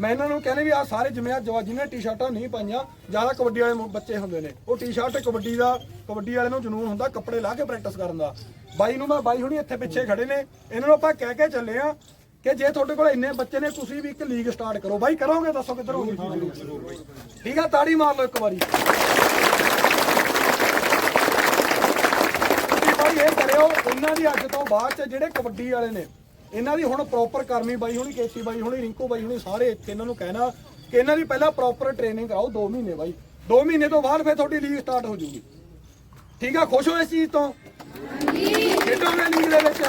ਮੈਂ ਇਹਨਾਂ ਨੂੰ ਕਹਿੰਦੇ ਵੀ ਆ ਸਾਰੇ ਜਿਵੇਂ ਜਵਾ ਜਿਹਨੇ ਟੀ-ਸ਼ਰਟਾਂ ਨਹੀਂ ਪਾਈਆਂ, ਜ਼ਿਆਦਾ ਕਬੱਡੀ ਵਾਲੇ ਮੁੰ- ਬੱਚੇ ਹੁੰਦੇ ਨੇ। ਉਹ ਟੀ-ਸ਼ਰਟ ਕਬੱਡੀ ਦਾ, ਕਬੱਡੀ ਵਾਲੇ ਨੂੰ ਜਨੂਨ ਹੁੰਦਾ ਕੱਪੜੇ ਲਾ ਕੇ ਪ੍ਰੈਕਟਿਸ ਕਰਨ ਦਾ। ਬਾਈ ਨੂੰ ਮੈਂ, ਬਾਈ ਹੁਣੀ ਇੱਥੇ ਪਿੱਛੇ ਖੜੇ ਨੇ। ਇਹਨਾਂ ਨੂੰ ਆਪਾਂ ਕਹਿ ਕੇ ਚੱਲੇ ਆ ਕਿ ਜੇ ਤੁਹਾਡੇ ਕੋਲ ਇੰਨੇ ਬੱਚੇ ਨੇ, ਤੁਸੀਂ ਵੀ ਇੱਕ ਲੀਗ ਸਟਾਰਟ ਕਰੋ। ਬਾਈ, ਕਰੋਗੇ? ਦੱਸੋ ਕਿੱਧਰ ਹੋਊਗੀ ਠੀਕ ਆ, ਤਾੜੀ ਮਾਰ ਲਓ ਇੱਕ ਵਾਰੀ। ਤੁਸੀਂ ਬਾਈ ਇਹ ਕਰਿਓ, ਇਹਨਾਂ ਦੀ ਅੱਜ ਤੋਂ ਬਾਅਦ ਚ ਜਿਹੜੇ ਕਬੱਡੀ ਵਾਲੇ ਨੇ ਇਹਨਾਂ ਦੀ ਹੁਣ ਪ੍ਰੋਪਰ ਕਰਮੀ ਬਾਈ ਹੋਣੀ ਕੇਸੀ ਬਾਈ ਹੁਣੀ, ਰਿੰਕੂ ਬਾਈ ਹੁਣੀ, ਸਾਰੇ ਇੱਥੇ ਇਹਨਾਂ ਨੂੰ ਕਹਿਣਾ ਕਿ ਇਹਨਾਂ ਦੀ ਪਹਿਲਾਂ ਪ੍ਰੋਪਰ ਟ੍ਰੇਨਿੰਗ ਕਰਾਓ 2 ਮਹੀਨੇ ਬਾਈ। 2 ਮਹੀਨੇ ਤੋਂ ਬਾਅਦ ਫਿਰ ਤੁਹਾਡੀ ਲੀਗ ਸਟਾਰਟ ਹੋ ਜੂਗੀ। ਠੀਕ ਆ? ਖੁਸ਼ ਹੋ ਇਸ ਚੀਜ਼ ਤੋਂ? ਖੇਡੋਗੇ ਲੀਗ ਦੇ ਵਿੱਚ।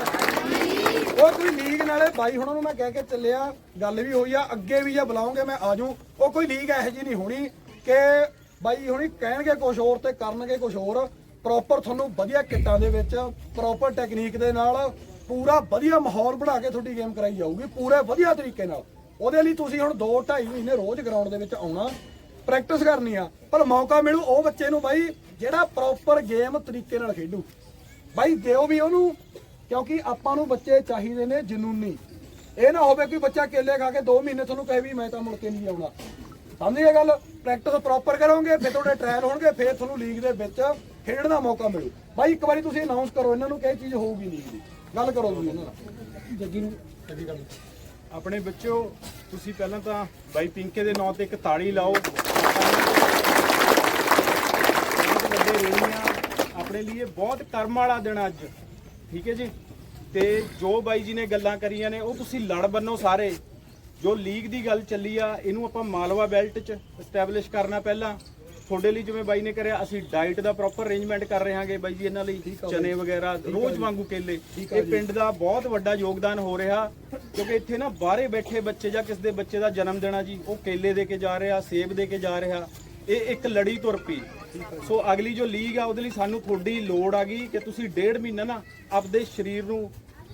ਉਹ ਕੋਈ ਲੀਗ ਨਾਲੇ ਬਾਈ ਹੁਣਾਂ ਨੂੰ ਮੈਂ ਕਹਿ ਕੇ ਚੱਲਿਆ, ਗੱਲ ਵੀ ਹੋਈ ਆ, ਅੱਗੇ ਵੀ ਜੇ ਬੁਲਾਉਂਗੇ ਮੈਂ ਆ ਜਾਊਂ। ਉਹ ਕੋਈ ਲੀਗ ਇਹੋ ਜਿਹੀ ਨਹੀਂ ਹੋਣੀ ਕਿ ਬਾਈ ਹੁਣੀ ਕਹਿਣਗੇ ਕੁਝ ਹੋਰ ਤੇ ਕਰਨਗੇ ਕੁਝ ਹੋਰ। ਪ੍ਰੋਪਰ ਤੁਹਾਨੂੰ ਵਧੀਆ ਕਿੱਟਾਂ ਦੇ ਵਿੱਚ ਪ੍ਰੋਪਰ ਟੈਕਨੀਕ ਦੇ ਨਾਲ ਪੂਰਾ ਵਧੀਆ ਮਾਹੌਲ ਬਣਾ ਕੇ ਤੁਹਾਡੀ ਗੇਮ ਕਰਾਈ ਜਾਊਗੀ, ਪੂਰੇ ਵਧੀਆ ਤਰੀਕੇ ਨਾਲ। ਉਹਦੇ ਲਈ ਤੁਸੀਂ ਹੁਣ 2 2.5 ਮਹੀਨੇ ਰੋਜ਼ ਗਰਾਊਂਡ ਦੇ ਵਿੱਚ ਆਉਣਾ ਪ੍ਰੈਕਟਿਸ ਕਰਨੀ ਆ। ਪਰ ਮੌਕਾ ਮਿਲੂ, ਉਹ ਬੱਚੇ ਨੂੰ ਬਾਈ, ਜਿਹੜਾ ਪ੍ਰੋਪਰ ਗੇਮ ਤਰੀਕੇ ਨਾਲ ਖੇਡੂ। ਬਾਈ, ਦਿਓ ਵੀ ਉਹਨੂੰ, ਕਿਉਂਕਿ ਆਪਾਂ ਨੂੰ ਬੱਚੇ ਚਾਹੀਦੇ ਨੇ ਜਨੂਨੀ। ਇਹ ਨਾ ਹੋਵੇ ਕੋਈ ਬੱਚਾ ਕੇਲੇ ਖਾ ਕੇ 2 ਮਹੀਨੇ ਤੁਹਾਨੂੰ ਕਹੇ ਵੀ ਮੈਂ ਤਾਂ ਮੁੜ ਕੇ ਨਹੀਂ ਆਉਣਾ। ਸਮਝੀ ਇਹ ਗੱਲ? ਪ੍ਰੈਕਟਿਸ ਪ੍ਰੋਪਰ ਕਰੋਗੇ, ਫਿਰ ਤੁਹਾਡੇ ਟ੍ਰਾਇਲ ਹੋਣਗੇ, ਫਿਰ ਤੁਹਾਨੂੰ ਲੀਗ ਦੇ ਵਿੱਚ ਖੇਡਣ ਦਾ ਮੌਕਾ ਮਿਲੂ। ਬਾਈ, ਇੱਕ ਵਾਰੀ ਤੁਸੀਂ ਅਨਾਉਂਸ ਕਰੋ, ਇਹਨਾਂ ਨੂੰ ਕਿ ਇਹ ਚੀਜ਼ ਹੋਊਗੀ ਲੀਗ ਦੀ। ਗੱਲ ਕਰੋ ਤੁਸੀਂ। ਨਾਲ ਜੱਗੀ ਨੂੰ ਜੱਗੀ ਗੱਲ। ਆਪਣੇ ਬੱਚਿਓ ਤੁਸੀਂ ਪਹਿਲਾਂ ਤਾਂ ਬਾਈ ਪਿੰਕੇ ਦੇ ਨਾਂ ਤੇ ਇੱਕ ਤਾੜੀ ਲਾਓ। ਬਹੁਤ ਵੱਡੇ ਰੇਣੀਆਂ ਆਪਣੇ ਲਈ ਇਹ ਬਹੁਤ ਕਰਮ ਵਾਲਾ ਦਿਨ ਅੱਜ। ਠੀਕ ਹੈ ਜੀ? ਤੇ ਜੋ ਬਾਈ ਜੀ ਨੇ ਗੱਲਾਂ ਕਰੀਆਂ ਨੇ ਉਹ ਤੁਸੀਂ ਲੜ ਬੰਨੋ ਸਾਰੇ। ਜੋ ਲੀਗ ਦੀ ਗੱਲ ਚੱਲੀ ਆ ਇਹਨੂੰ ਆਪਾਂ ਮਾਲਵਾ ਬੈਲਟ 'ਚ ਐਸਟੈਬਲਿਸ਼ ਕਰਨਾ ਪਹਿਲਾਂ। ਤੁਹਾਡੇ ਲਈ ਜਿਵੇਂ ਬਾਈ ਨੇ ਕਰਿਆ ਅਸੀਂ ਡਾਈਟ ਦਾ ਪ੍ਰੋਪਰ ਅਰੇਂਜਮੈਂਟ ਕਰ ਰਹੇ ਹਾਂਗੇ ਬਾਈ ਜੀ ਇਹਨਾਂ ਲਈ ਚਨੇ ਵਗੈਰਾ ਰੋਜ਼ ਵਾਂਗੂ ਕੇਲੇ। ਇਹ ਪਿੰਡ ਦਾ ਬਹੁਤ ਵੱਡਾ ਯੋਗਦਾਨ ਹੋ ਰਿਹਾ ਕਿਉਂਕਿ ਇੱਥੇ ਨਾ ਬਾਹਰੇ ਬੈਠੇ ਬੱਚੇ ਜਾਂ ਕਿਸ ਦੇ ਬੱਚੇ ਦਾ ਜਨਮ ਆ ਜੀ ਉਹ ਕੇਲੇ ਦੇ ਕੇ ਜਾ ਰਿਹਾ ਸੇਬ ਦੇ ਕੇ ਜਾ ਰਿਹਾ ਇਹ ਇੱਕ ਲੜੀ ਤੁਰ ਪਈ। ਸੋ ਅਗਲੀ ਜੋ ਲੀਗ ਆ ਉਹਦੇ ਲਈ ਸਾਨੂੰ ਤੁਹਾਡੀ ਲੋੜ ਆ ਗਈ ਕਿ ਤੁਸੀਂ ਡੇਢ ਮਹੀਨਾ ਨਾ ਆਪਦੇ ਸਰੀਰ ਨੂੰ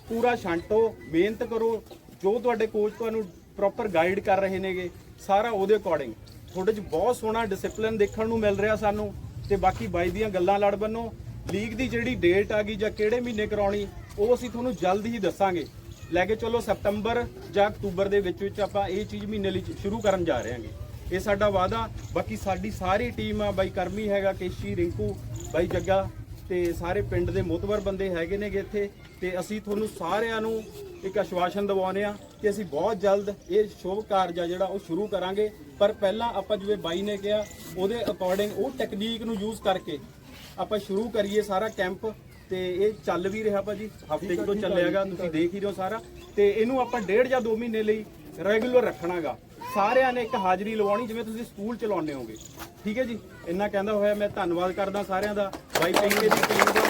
ਪੂਰਾ ਛਾਂਟੋ ਮਿਹਨਤ ਕਰੋ ਜੋ ਤੁਹਾਡੇ ਕੋਚ ਤੁਹਾਨੂੰ ਪ੍ਰੋਪਰ ਗਾਈਡ ਕਰ ਰਹੇ ਨੇਗੇ ਸਾਰਾ ਉਹਦੇ ਅਕੋਰਡਿੰਗ ਤੁਹਾਡੇ 'ਚ ਬਹੁਤ ਸੋਹਣਾ ਡਿਸਪਲਿਨ ਦੇਖਣ ਨੂੰ ਮਿਲ ਰਿਹਾ ਸਾਨੂੰ ਤੇ ਬਾਕੀ ਬਾਈ ਦੀਆਂ ਗੱਲਾਂ ਲੜ ਬੰਨੋ। ਲੀਗ ਦੀ ਜਿਹੜੀ ਡੇਟ ਆ ਗਈ ਜਾਂ ਕਿਹੜੇ ਮਹੀਨੇ ਕਰਾਉਣੀ, ਉਹ ਅਸੀਂ ਤੁਹਾਨੂੰ ਜਲਦ ਹੀ ਦੱਸਾਂਗੇ। ਲੈ ਕੇ ਚਲੋ ਸਤੰਬਰ ਜਾਂ ਅਕਤੂਬਰ ਦੇ ਵਿੱਚ ਵਿੱਚ ਆਪਾਂ ਇਹ ਚੀਜ਼ ਮਹੀਨੇ ਲਈ ਸ਼ੁਰੂ ਕਰਨ ਜਾ ਰਹੇ ਹਾਂਗੇ। ਇਹ ਸਾਡਾ ਵਾਅਦਾ। ਬਾਕੀ ਸਾਡੀ ਸਾਰੀ ਟੀਮ ਆ, ਬਾਈ ਕਰਮੀ ਹੈਗਾ, ਕੇਸ਼ੀ, ਰਿੰਕੂ, ਬਾਈ ਜੱਗਾ ਤੇ ਸਾਰੇ ਪਿੰਡ ਦੇ ਮੋਤਬਰ ਬੰਦੇ ਹੈਗੇ ਨੇਗੇ ਇੱਥੇ। ਤੇ ਅਸੀਂ ਤੁਹਾਨੂੰ ਸਾਰਿਆਂ ਨੂੰ ਇੱਕ ਆਸ਼ਵਾਸਨ ਦਿਵਾਉਂਦੇ ਆ ਕਿ ਅਸੀਂ ਬਹੁਤ ਜਲਦ ਇਹ ਸ਼ੁਭ ਕਾਰਜ ਆ ਜਿਹੜਾ ਉਹ ਸ਼ੁਰੂ ਕਰਾਂਗੇ। ਪਰ ਪਹਿਲਾਂ ਆਪਾਂ ਜਿਵੇਂ ਬਾਈ ਨੇ ਕਿਹਾ ਉਹਦੇ ਅਕੋਰਡਿੰਗ ਉਹ ਟੈਕਨੀਕ ਨੂੰ ਯੂਜ਼ ਕਰਕੇ ਆਪਾਂ ਸ਼ੁਰੂ ਕਰੀਏ ਸਾਰਾ ਕੈਂਪ ਤੇ ਇਹ ਚੱਲ ਵੀ ਰਿਹਾ ਭਾਜੀ। ਹਫ਼ਤੇ ਤੋਂ ਚੱਲਿਆਗਾ ਤੁਸੀਂ ਦੇਖ ਹੀ ਰਹੇ ਹੋ ਸਾਰਾ। ਤੇ ਇਹਨੂੰ ਆਪਾਂ ਡੇਢ ਜਾਂ 2 ਮਹੀਨੇ ਲਈ ਰੈਗੂਲਰ ਰੱਖਣਾਗਾ। ਸਾਰਿਆਂ ਨੇ ਇੱਕ ਹਾਜ਼ਰੀ ਲਵਾਉਣੀ ਜਿਵੇਂ ਤੁਸੀਂ ਸਕੂਲ ਚਲਾਉਂਦੇ ਹੋਗੇ। ਠੀਕ ਹੈ ਜੀ? ਇੰਨਾ ਕਹਿੰਦਾ ਹੋਇਆ ਮੈਂ ਧੰਨਵਾਦ ਕਰਦਾ ਸਾਰਿਆਂ ਦਾ। ਬਾਈ ਪਿੰਕੇ ਦੀ ਟੀਮ ਦਾ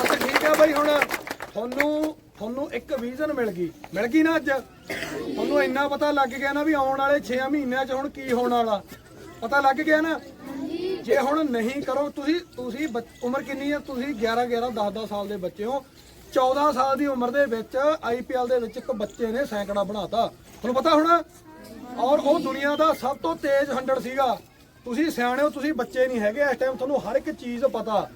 ਬਸ ਠੀਕ ਆ ਬਾਈ ਹੁਣ ਤੁਹਾਨੂੰ ਤੁਹਾਨੂੰ ਇੱਕ ਵਿਜ਼ਨ ਮਿਲ ਗਈ। ਮਿਲ ਗਈ ਨਾ ਅੱਜ? ਤੁਹਾਨੂੰ ਇੰਨਾ ਪਤਾ ਲੱਗ ਗਿਆ ਨਾ ਵੀ ਆਉਣ ਵਾਲੇ 6 ਮਹੀਨਿਆਂ 'ਚ ਹੁਣ ਕੀ ਹੋਣ ਵਾਲਾ। ਪਤਾ ਲੱਗ ਗਿਆ ਨਾ? ਜੇ ਹੁਣ ਨਹੀਂ ਕਰੋ, ਤੁਸੀਂ ਤੁਸੀਂ ਉਮਰ ਕਿੰਨੀ ਹੈ ਤੁਸੀਂ 11 11 10 10 ਸਾਲ ਦੇ ਬੱਚੇ ਹੋ। 14 ਸਾਲ ਦੀ ਉਮਰ ਦੇ ਵਿੱਚ ਆਈਪੀਐਲ ਦੇ ਵਿੱਚ ਇੱਕ ਬੱਚੇ ਨੇ ਸੈਂਕੜਾ ਬਣਾਤਾ। ਤੁਹਾਨੂੰ ਪਤਾ ਹੋਣਾ? ਔਰ ਉਹ ਦੁਨੀਆ ਦਾ ਸਭ ਤੋਂ ਤੇਜ਼ 100 ਸੀਗਾ। ਤੁਸੀਂ ਸਿਆਣੇ ਹੋ, ਤੁਸੀਂ ਬੱਚੇ ਨਹੀਂ ਹੈਗੇ। ਇਸ ਟਾਈਮ ਤੁਹਾਨੂੰ ਹਰ ਇੱਕ ਚੀਜ਼ ਪਤਾ।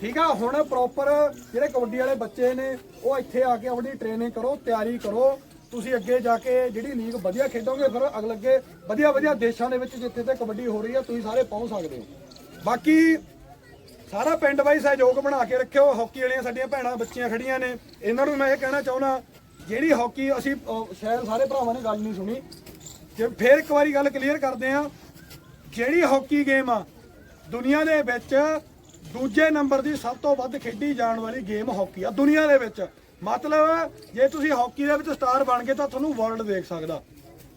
ਠੀਕ ਆ, ਹੁਣ ਪ੍ਰੋਪਰ ਜਿਹੜੇ ਕਬੱਡੀ ਵਾਲੇ ਬੱਚੇ ਨੇ, ਉਹ ਇੱਥੇ ਆ ਕੇ ਆਪਣੀ ਟ੍ਰੇਨਿੰਗ ਕਰੋ, ਤਿਆਰੀ ਕਰੋ। ਤੁਸੀਂ ਅੱਗੇ ਜਾ ਕੇ ਜਿਹੜੀ ਲੀਗ ਵਧੀਆ ਖੇਡੋਗੇ, ਫਿਰ ਅਗਲੇ ਅੱਗੇ ਵਧੀਆ ਵਧੀਆ ਦੇਸ਼ਾਂ ਦੇ ਵਿੱਚ ਜਿੱਥੇ ਤੇ ਕਬੱਡੀ ਹੋ ਰਹੀ ਹੈ ਤੁਸੀਂ ਸਾਰੇ ਪਹੁੰਚ ਸਕਦੇ ਹੋ। ਬਾਕੀ ਸਾਰਾ ਪਿੰਡ ਵਾਈ ਸਹਿਯੋਗ ਬਣਾ ਕੇ ਰੱਖਿਓ। ਹਾਕੀ ਵਾਲੀਆਂ ਸਾਡੀਆਂ ਭੈਣਾਂ, ਬੱਚੀਆਂ ਖੜੀਆਂ ਨੇ। ਇਹਨਾਂ ਨੂੰ ਮੈਂ ਇਹ ਕਹਿਣਾ ਚਾਹੁੰਦਾ, ਜਿਹੜੀ ਹਾਕੀ ਅਸੀਂ ਸ਼ਾਇਦ ਸਾਰੇ ਭਰਾਵਾਂ ਨੇ ਗੱਲ ਨਹੀਂ ਸੁਣੀ। ਜੇ ਫੇਰ ਇੱਕ ਵਾਰੀ ਗੱਲ ਕਲੀਅਰ ਕਰਦੇ ਆ, ਜਿਹੜੀ ਹਾਕੀ ਗੇਮ ਆ, ਦੁਨੀਆ ਦੇ ਵਿੱਚ ਦੂਜੇ ਨੰਬਰ ਦੀ ਸਭ ਤੋਂ ਵੱਧ ਖੇਡੀ ਜਾਣ ਵਾਲੀ ਗੇਮ ਹਾਕੀ ਆ ਦੁਨੀਆ ਦੇ ਵਿੱਚ। ਮਤਲਬ ਜੇ ਤੁਸੀਂ ਹਾਕੀ ਦੇ ਵਿੱਚ ਸਟਾਰ ਬਣ ਗਏ ਤਾਂ ਤੁਹਾਨੂੰ ਵਰਲਡ ਦੇਖ ਸਕਦਾ।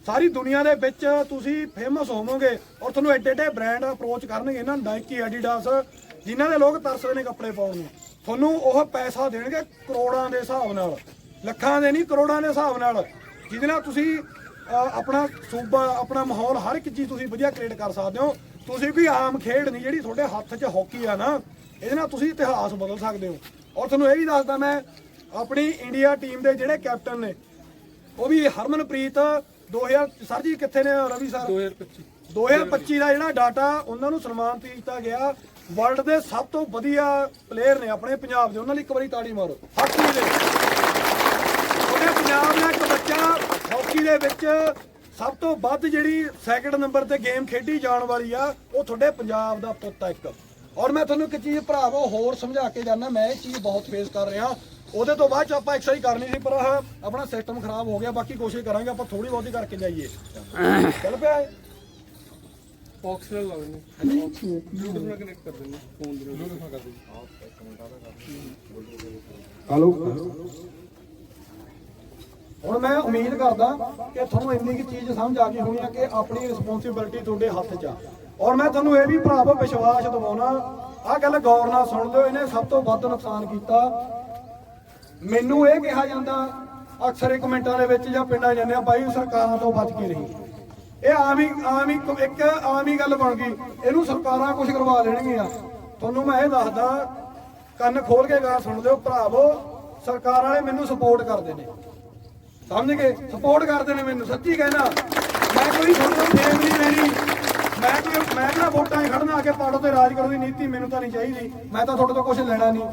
ਸਾਰੀ ਦੁਨੀਆ ਦੇ ਵਿੱਚ ਤੁਸੀਂ ਫੇਮਸ ਹੋਵੋਗੇ ਔਰ ਤੁਹਾਨੂੰ ਐਡੇ ਐਡੇ ਬ੍ਰਾਂਡ ਅਪਰੋਚ ਕਰਨਗੇ ਨਾ ਨਾਈਕੀ ਐਡੀਡਾਸ ਜਿਨ੍ਹਾਂ ਦੇ ਲੋਕ ਤਰਸਦੇ ਨੇ ਕੱਪੜੇ ਪਾਉਣ ਨੂੰ। ਤੁਹਾਨੂੰ ਉਹ ਪੈਸਾ ਦੇਣਗੇ ਕਰੋੜਾਂ ਦੇ ਹਿਸਾਬ ਨਾਲ। ਲੱਖਾਂ ਦੇ ਨਹੀਂ, ਕਰੋੜਾਂ ਦੇ ਹਿਸਾਬ ਨਾਲ। ਜਿਹਦੇ ਨਾਲ ਤੁਸੀਂ ਆਪਣਾ ਸੂਬਾ, ਆਪਣਾ ਮਾਹੌਲ ਹਰ ਇੱਕ ਚੀਜ਼ ਤੁਸੀਂ ਵਧੀਆ ਕ੍ਰੀਏਟ ਕਰ ਸਕਦੇ ਹੋ। ਤੁਸੀਂ ਕੋਈ ਆਮ ਖੇਡ ਨਹੀਂ ਜਿਹੜੀ ਤੁਹਾਡੇ ਹੱਥ 'ਚ ਹਾਕੀ ਆ ਨਾ। ਇਹਦੇ ਨਾਲ ਤੁਸੀਂ ਇਤਿਹਾਸ ਬਦਲ ਸਕਦੇ ਹੋ। ਔਰ ਤੁਹਾਨੂੰ ਇਹ ਵੀ ਦੱਸਦਾ ਮੈਂ ਆਪਣੀ ਇੰਡੀਆ ਟੀਮ ਦੇ ਜਿਹੜੇ ਕੈਪਟਨ ਨੇ ਉਹ ਵੀ ਹਰਮਨਪ੍ਰੀਤ 2000 ਸਰ ਜੀ ਕਿੱਥੇ ਨੇ ਰਵੀ ਸਰ? 2025 2025 ਦਾ ਜਿਹੜਾ ਡਾਟਾ ਉਹਨਾਂ ਨੂੰ ਸਨਮਾਨਿਤ ਕੀਤਾ ਗਿਆ। ਵਰਲਡ ਦੇ ਸਭ ਤੋਂ ਵਧੀਆ ਪਲੇਅਰ ਨੇ ਆਪਣੇ ਪੰਜਾਬ ਦੇ ਉਹਨਾਂ ਲਈ ਇੱਕ ਵਾਰੀ ਤਾੜੀ ਮਾਰੋ। ਹਾਕੀ ਦੇ। ਉਹਦੇ ਪੰਜਾਬ ਦਾ ਇੱਕ ਬੱਚਾ ਹਾਕੀ ਦੇ ਵਿੱਚ ਸਭ ਤੋਂ ਵੱਧ ਜਿਹੜੀ ਸੈਕਿੰਡ ਨੰਬਰ ਤੇ ਗੇਮ ਖੇਡੀ ਜਾਣ ਵਾਲੀ ਆ ਉਹ ਤੁਹਾਡੇ ਪੰਜਾਬ ਦਾ ਪੁੱਤ ਆ ਇੱਕ। ਔਰ ਮੈਂ ਤੁਹਾਨੂੰ ਇੱਕ ਚੀਜ਼ ਭਰਾਵੋ ਹੋਰ ਸਮਝਾ ਕੇ ਜਾਣਾ ਮੈਂ ਇਹ ਚੀਜ਼ ਬਹੁਤ ਫੇਸ ਕਰ ਰਿਹਾ। ਉਹਦੇ ਤੋਂ ਬਾਅਦ ਚ ਆਪਾਂ ਐਕਸਰਸਾਈਜ਼ ਕਰਨੀ ਸੀ ਪਰ ਆਹ ਆਪਣਾ ਸਿਸਟਮ ਖਰਾਬ ਹੋ ਗਿਆ ਬਾਕੀ ਕੋਸ਼ਿਸ਼ ਕਰਾਂਗੇ ਆਪਾਂ ਥੋੜੀ ਬਹੁਤੀ ਕਰਕੇ ਜਾਈਏ। ਚੱਲ ਪਿਆ ਇਹ? ਆਕਸੀਜਨ ਲਾ ਦਿੰਦੇ ਬਲੂਟੂਥ ਨਾਲ ਕਨੈਕਟ ਕਰ ਦਿੰਦੇ ਫੋਨ ਦੇ ਬਲੂਟੂਥ ਨਾਲ ਕਰ ਦਿੰਦੇ ਹਲੋ ਹੁਣ ਮੈਂ ਉਮੀਦ ਕਰਦਾ ਕਿ ਤੁਹਾਨੂੰ ਇੰਨੀ ਕੀ ਚੀਜ਼ ਸਮਝ ਆ ਗਈ ਹੋਣੀ ਆ ਕਿ ਆਪਣੀ ਰਿਸਪੌਂਸਿਬਿਲਟੀ ਤੁਹਾਡੇ ਹੱਥ 'ਚ ਆ। ਔਰ ਮੈਂ ਤੁਹਾਨੂੰ ਇਹ ਵੀ ਭਰਾਵੋ ਵਿਸ਼ਵਾਸ ਦਿਵਾਉਣਾ, ਆਹ ਗੱਲ ਗੌਰ ਨਾਲ ਸੁਣ ਲਿਓ, ਇਹਨੇ ਸਭ ਤੋਂ ਵੱਧ ਨੁਕਸਾਨ ਕੀਤਾ। ਮੈਨੂੰ ਇਹ ਕਿਹਾ ਜਾਂਦਾ, ਅਕਸਰ ਇੱਕ ਕਮੈਂਟਾਂ ਦੇ ਵਿੱਚ ਜਾਂ ਪਿੰਡਾਂ ਜਾਂਦੇ ਆ ਬਾਈ ਸਰਕਾਰਾਂ ਤੋਂ ਬਚ ਕੇ ਰਹੀ ਇਹ ਆਮ ਹੀ ਆਮ ਹੀ ਇੱਕ ਆਮ ਹੀ ਗੱਲ ਬਣ ਗਈ। ਇਹਨੂੰ ਸਰਕਾਰਾਂ ਕੁਝ ਕਰਵਾ ਲੈਣਗੀਆਂ ਤੁਹਾਨੂੰ ਮੈਂ ਇਹ ਦੱਸਦਾ, ਕੰਨ ਖੋਲ ਕੇ ਗੱਲ ਸੁਣ ਲਿਓ, ਭਰਾਵੋ, ਸਰਕਾਰ ਵਾਲੇ ਮੈਨੂੰ ਸਪੋਰਟ ਕਰਦੇ ਨੇ। ਸਮਝ ਗਏ? ਸਪੋਰਟ ਕਰਦੇ ਨੇ ਮੈਨੂੰ, ਸੱਚੀ ਕਹਿਣਾ। ਮੈਂ ਕੋਈ ਤੁਹਾਨੂੰ ਫੇਮ ਨਹੀਂ ਲੈਣੀ ਮੈਂ ਕੋਈ ਮੈਂ ਕਿਹੜਾ ਵੋਟਾਂ 'ਚ ਖੜਨਾ ਆ ਕੇ ਪਾੜੋ ਤੇ ਰਾਜ ਕਰੋ ਦੀ ਨੀਤੀ ਮੈਨੂੰ ਤਾਂ ਨਹੀਂ ਚਾਹੀਦੀ। ਮੈਂ ਤਾਂ ਤੁਹਾਡੇ ਤੋਂ ਕੁਝ ਲੈਣਾ ਨਹੀਂ।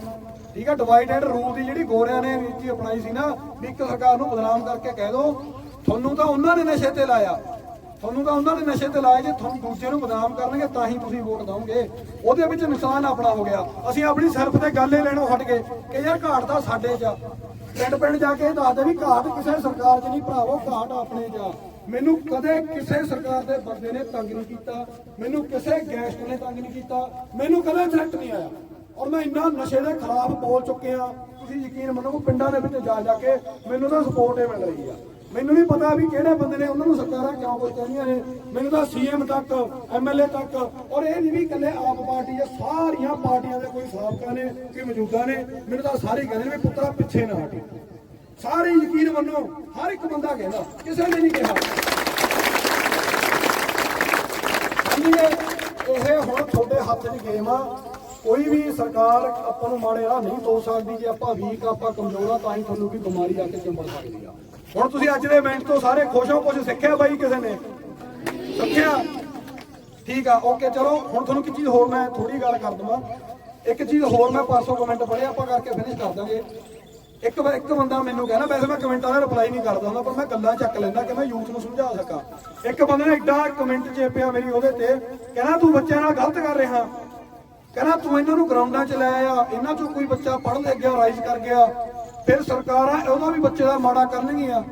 ਠੀਕ ਆ ਡਿਵਾਈਡ ਐਂਡ ਰੂਲ ਦੀ ਜਿਹੜੀ ਗੋਰਿਆਂ ਨੇ ਨੀਤੀ ਅਪਣਾਈ ਸੀ ਨਾ, ਵੀ ਇੱਕ ਸਰਕਾਰ ਨੂੰ ਬਦਨਾਮ ਕਰਕੇ ਕਹਿ ਦੋ, ਤੁਹਾਨੂੰ ਤਾਂ ਉਹਨਾਂ ਨੇ ਨਸ਼ੇ ਤੇ ਲਾਇਆ। ਤੁਹਾਨੂੰ ਤਾਂ ਉਹਨਾਂ ਨੇ ਨਸ਼ੇ ਤੇ ਲਾਇਆ, ਜੇ ਤੁਹਾਨੂੰ ਦੂਜੇ ਨੂੰ ਬਦਨਾਮ ਕਰਨਗੇ, ਤਾਂ ਹੀ ਤੁਸੀਂ ਵੋਟ ਦਿਓਗੇ ਉਹਦੇ ਵਿੱਚ ਨੁਕਸਾਨ ਆਪਣਾ ਹੋ ਗਿਆ। ਅਸੀਂ ਆਪਣੀ ਸਿਰਫ ਤੇ ਗੱਲ ਹੀ ਲੈਣੋਂ ਹਟ ਗਏ ਕਿ ਯਾਰ ਘਾਟ ਤਾਂ ਸਾਡੇ 'ਚ ਆ। ਪਿੰਡ ਪਿੰਡ ਜਾ ਕੇ ਇਹ ਦੱਸਦੇ ਵੀ ਘਾਟ ਕਿਸੇ ਸਰਕਾਰ 'ਚ ਨਹੀਂ, ਭਰਾਵੋ, ਘਾਟ ਆਪਣੇ 'ਚ ਆ। ਮੈਨੂੰ ਕਦੇ ਕਿਸੇ ਸਰਕਾਰ ਦੇ ਬੰਦੇ ਨੇ ਤੰਗ ਨਹੀਂ ਕੀਤਾ, ਮੈਨੂੰ ਕਿਸੇ ਗੈਂਗਸਟਰ ਨੇ ਤੰਗ ਨਹੀਂ ਕੀਤਾ, ਮੈਨੂੰ ਕਦੇ ਥ੍ਰੈਟ ਨਹੀਂ ਆਇਆ। ਔਰ ਮੈਂ ਇੰਨਾ ਨਸ਼ੇ ਦੇ ਖਿਲਾਫ ਬੋਲ ਚੁੱਕਿਆ ਤੁਸੀਂ ਯਕੀਨ ਮੰਨੋ ਪਿੰਡਾਂ ਦੇ ਵਿੱਚ ਜਾ ਜਾ ਕੇ ਮੈਨੂੰ ਤਾਂ ਸਪੋਰਟ ਹੀ ਮਿਲ ਰਹੀ ਆ। ਮੈਨੂੰ ਨਹੀਂ ਪਤਾ ਵੀ ਕਿਹੜੇ ਬੰਦੇ ਨੇ ਉਹਨਾਂ ਨੂੰ ਸਰਕਾਰਾਂ ਕਿਉਂ ਕੁਝ ਕਹਿੰਦੀਆਂ ਨੇ। ਮੈਨੂੰ ਤਾਂ ਸੀਐਮ ਤੱਕ ਐਮਐਲਏ ਤੱਕ ਔਰ ਇਹ ਨਹੀਂ ਵੀ ਇਕੱਲੇ ਆਪ ਪਾਰਟੀ ਜਾਂ ਸਾਰੀਆਂ ਪਾਰਟੀਆਂ ਦੇ ਕੋਈ ਸਾਬਕਾ ਨੇ, ਕੋਈ ਮੌਜੂਦਾ ਨੇ। ਮੈਨੂੰ ਤਾਂ ਸਾਰੇ ਕਹਿੰਦੇ ਨੇ ਵੀ ਪੁੱਤਰਾ ਪਿੱਛੇ ਨਾ ਹਟੀ। ਸਾਰੇ ਯਕੀਨ ਮੰਨੋ, ਹਰ ਇੱਕ ਬੰਦਾ ਕਹਿੰਦਾ ਕਿਸੇ ਨੇ ਨਹੀਂ ਕਿਹਾ। ਇਹ ਹੁਣ ਤੁਹਾਡੇ ਹੱਥ 'ਚ ਗੇਮ ਆ। ਕੋਈ ਵੀ ਸਰਕਾਰ ਆਪਾਂ ਨੂੰ ਮਾੜੇ ਰਾਹ ਨਹੀਂ ਤੋਰ ਸਕਦੀ, ਜੇ ਆਪਾਂ ਵੀਕ, ਆਪਾਂ ਕਮਜ਼ੋਰ ਆ, ਤਾਂ ਹੀ ਤੁਹਾਨੂੰ ਵੀ ਬਿਮਾਰੀ ਆ ਕੇ ਚੰਬੜ ਸਕਦੀ ਆ। ਹੁਣ ਤੁਸੀਂ ਅੱਜ ਦੇ ਇਵੈਂਟ ਤੋਂ ਸਾਰੇ ਖੁਸ਼ ਹੋ, ਕੁਝ ਸਿੱਖਿਆ ਬਾਈ ਕਿਸੇ ਨੇ? ਸਿੱਖਿਆ? ਠੀਕ ਆ ਓਕੇ ਚਲੋ, ਹੁਣ ਤੁਹਾਨੂੰ ਇੱਕ ਚੀਜ਼ ਹੋਰ ਮੈਂ ਥੋੜੀ ਗੱਲ ਕਰ ਦਵਾਂ। ਇੱਕ ਚੀਜ਼ ਹੋਰ ਮੈਂ 500 ਕਮੈਂਟ ਪੜ੍ਹੇ ਆਪਾਂ ਕਰਕੇ ਫਿਨਿਸ਼ ਕਰ ਦਾਂਗੇ। ਇੱਕ ਵਾ- ਇੱਕ ਬੰਦਾ ਮੈਨੂੰ ਕਹਿੰਦਾ, ਵੈਸੇ ਮੈਂ ਕਮੈਂਟਾਂ ਦਾ ਰਿਪਲਾਈ ਨਹੀਂ ਕਰਦਾ ਹੁੰਦਾ, ਪਰ ਮੈਂ ਗੱਲਾਂ ਚੱਕ ਲੈਂਦਾ ਕਿ ਮੈਂ ਯੂਥ ਨੂੰ ਸਮਝਾ ਸਕਾਂ। ਇੱਕ ਬੰਦੇ ਨੇ ਐਡਾ ਕਮੈਂਟ ਚੇਪਿਆ ਮੇਰੀ ਉਹਦੇ ਤੇ, ਕਹਿੰਦਾ, ਤੂੰ ਬੱਚਿਆਂ ਨਾਲ ਗਲਤ ਕਰ ਰਿਹਾ। ਕਹਿੰਦਾ, ਤੂੰ ਇਹਨਾਂ ਨੂੰ ਗਰਾਊਂਡਾਂ 'ਚ ਲੈ ਆ, ਇਹਨਾਂ 'ਚੋਂ ਕੋਈ ਬੱਚਾ ਪੜ੍ਹ ਲਿਖ ਗਿਆ ਰਾਈਜ਼ ਕਰ ਗਿਆ। ਫਿਰ ਸਰਕਾਰਾਂ ਉਹਦਾ ਵੀ ਬੱਚੇ ਦਾ ਮਾੜਾ ਕਰਨਗੀਆਂ।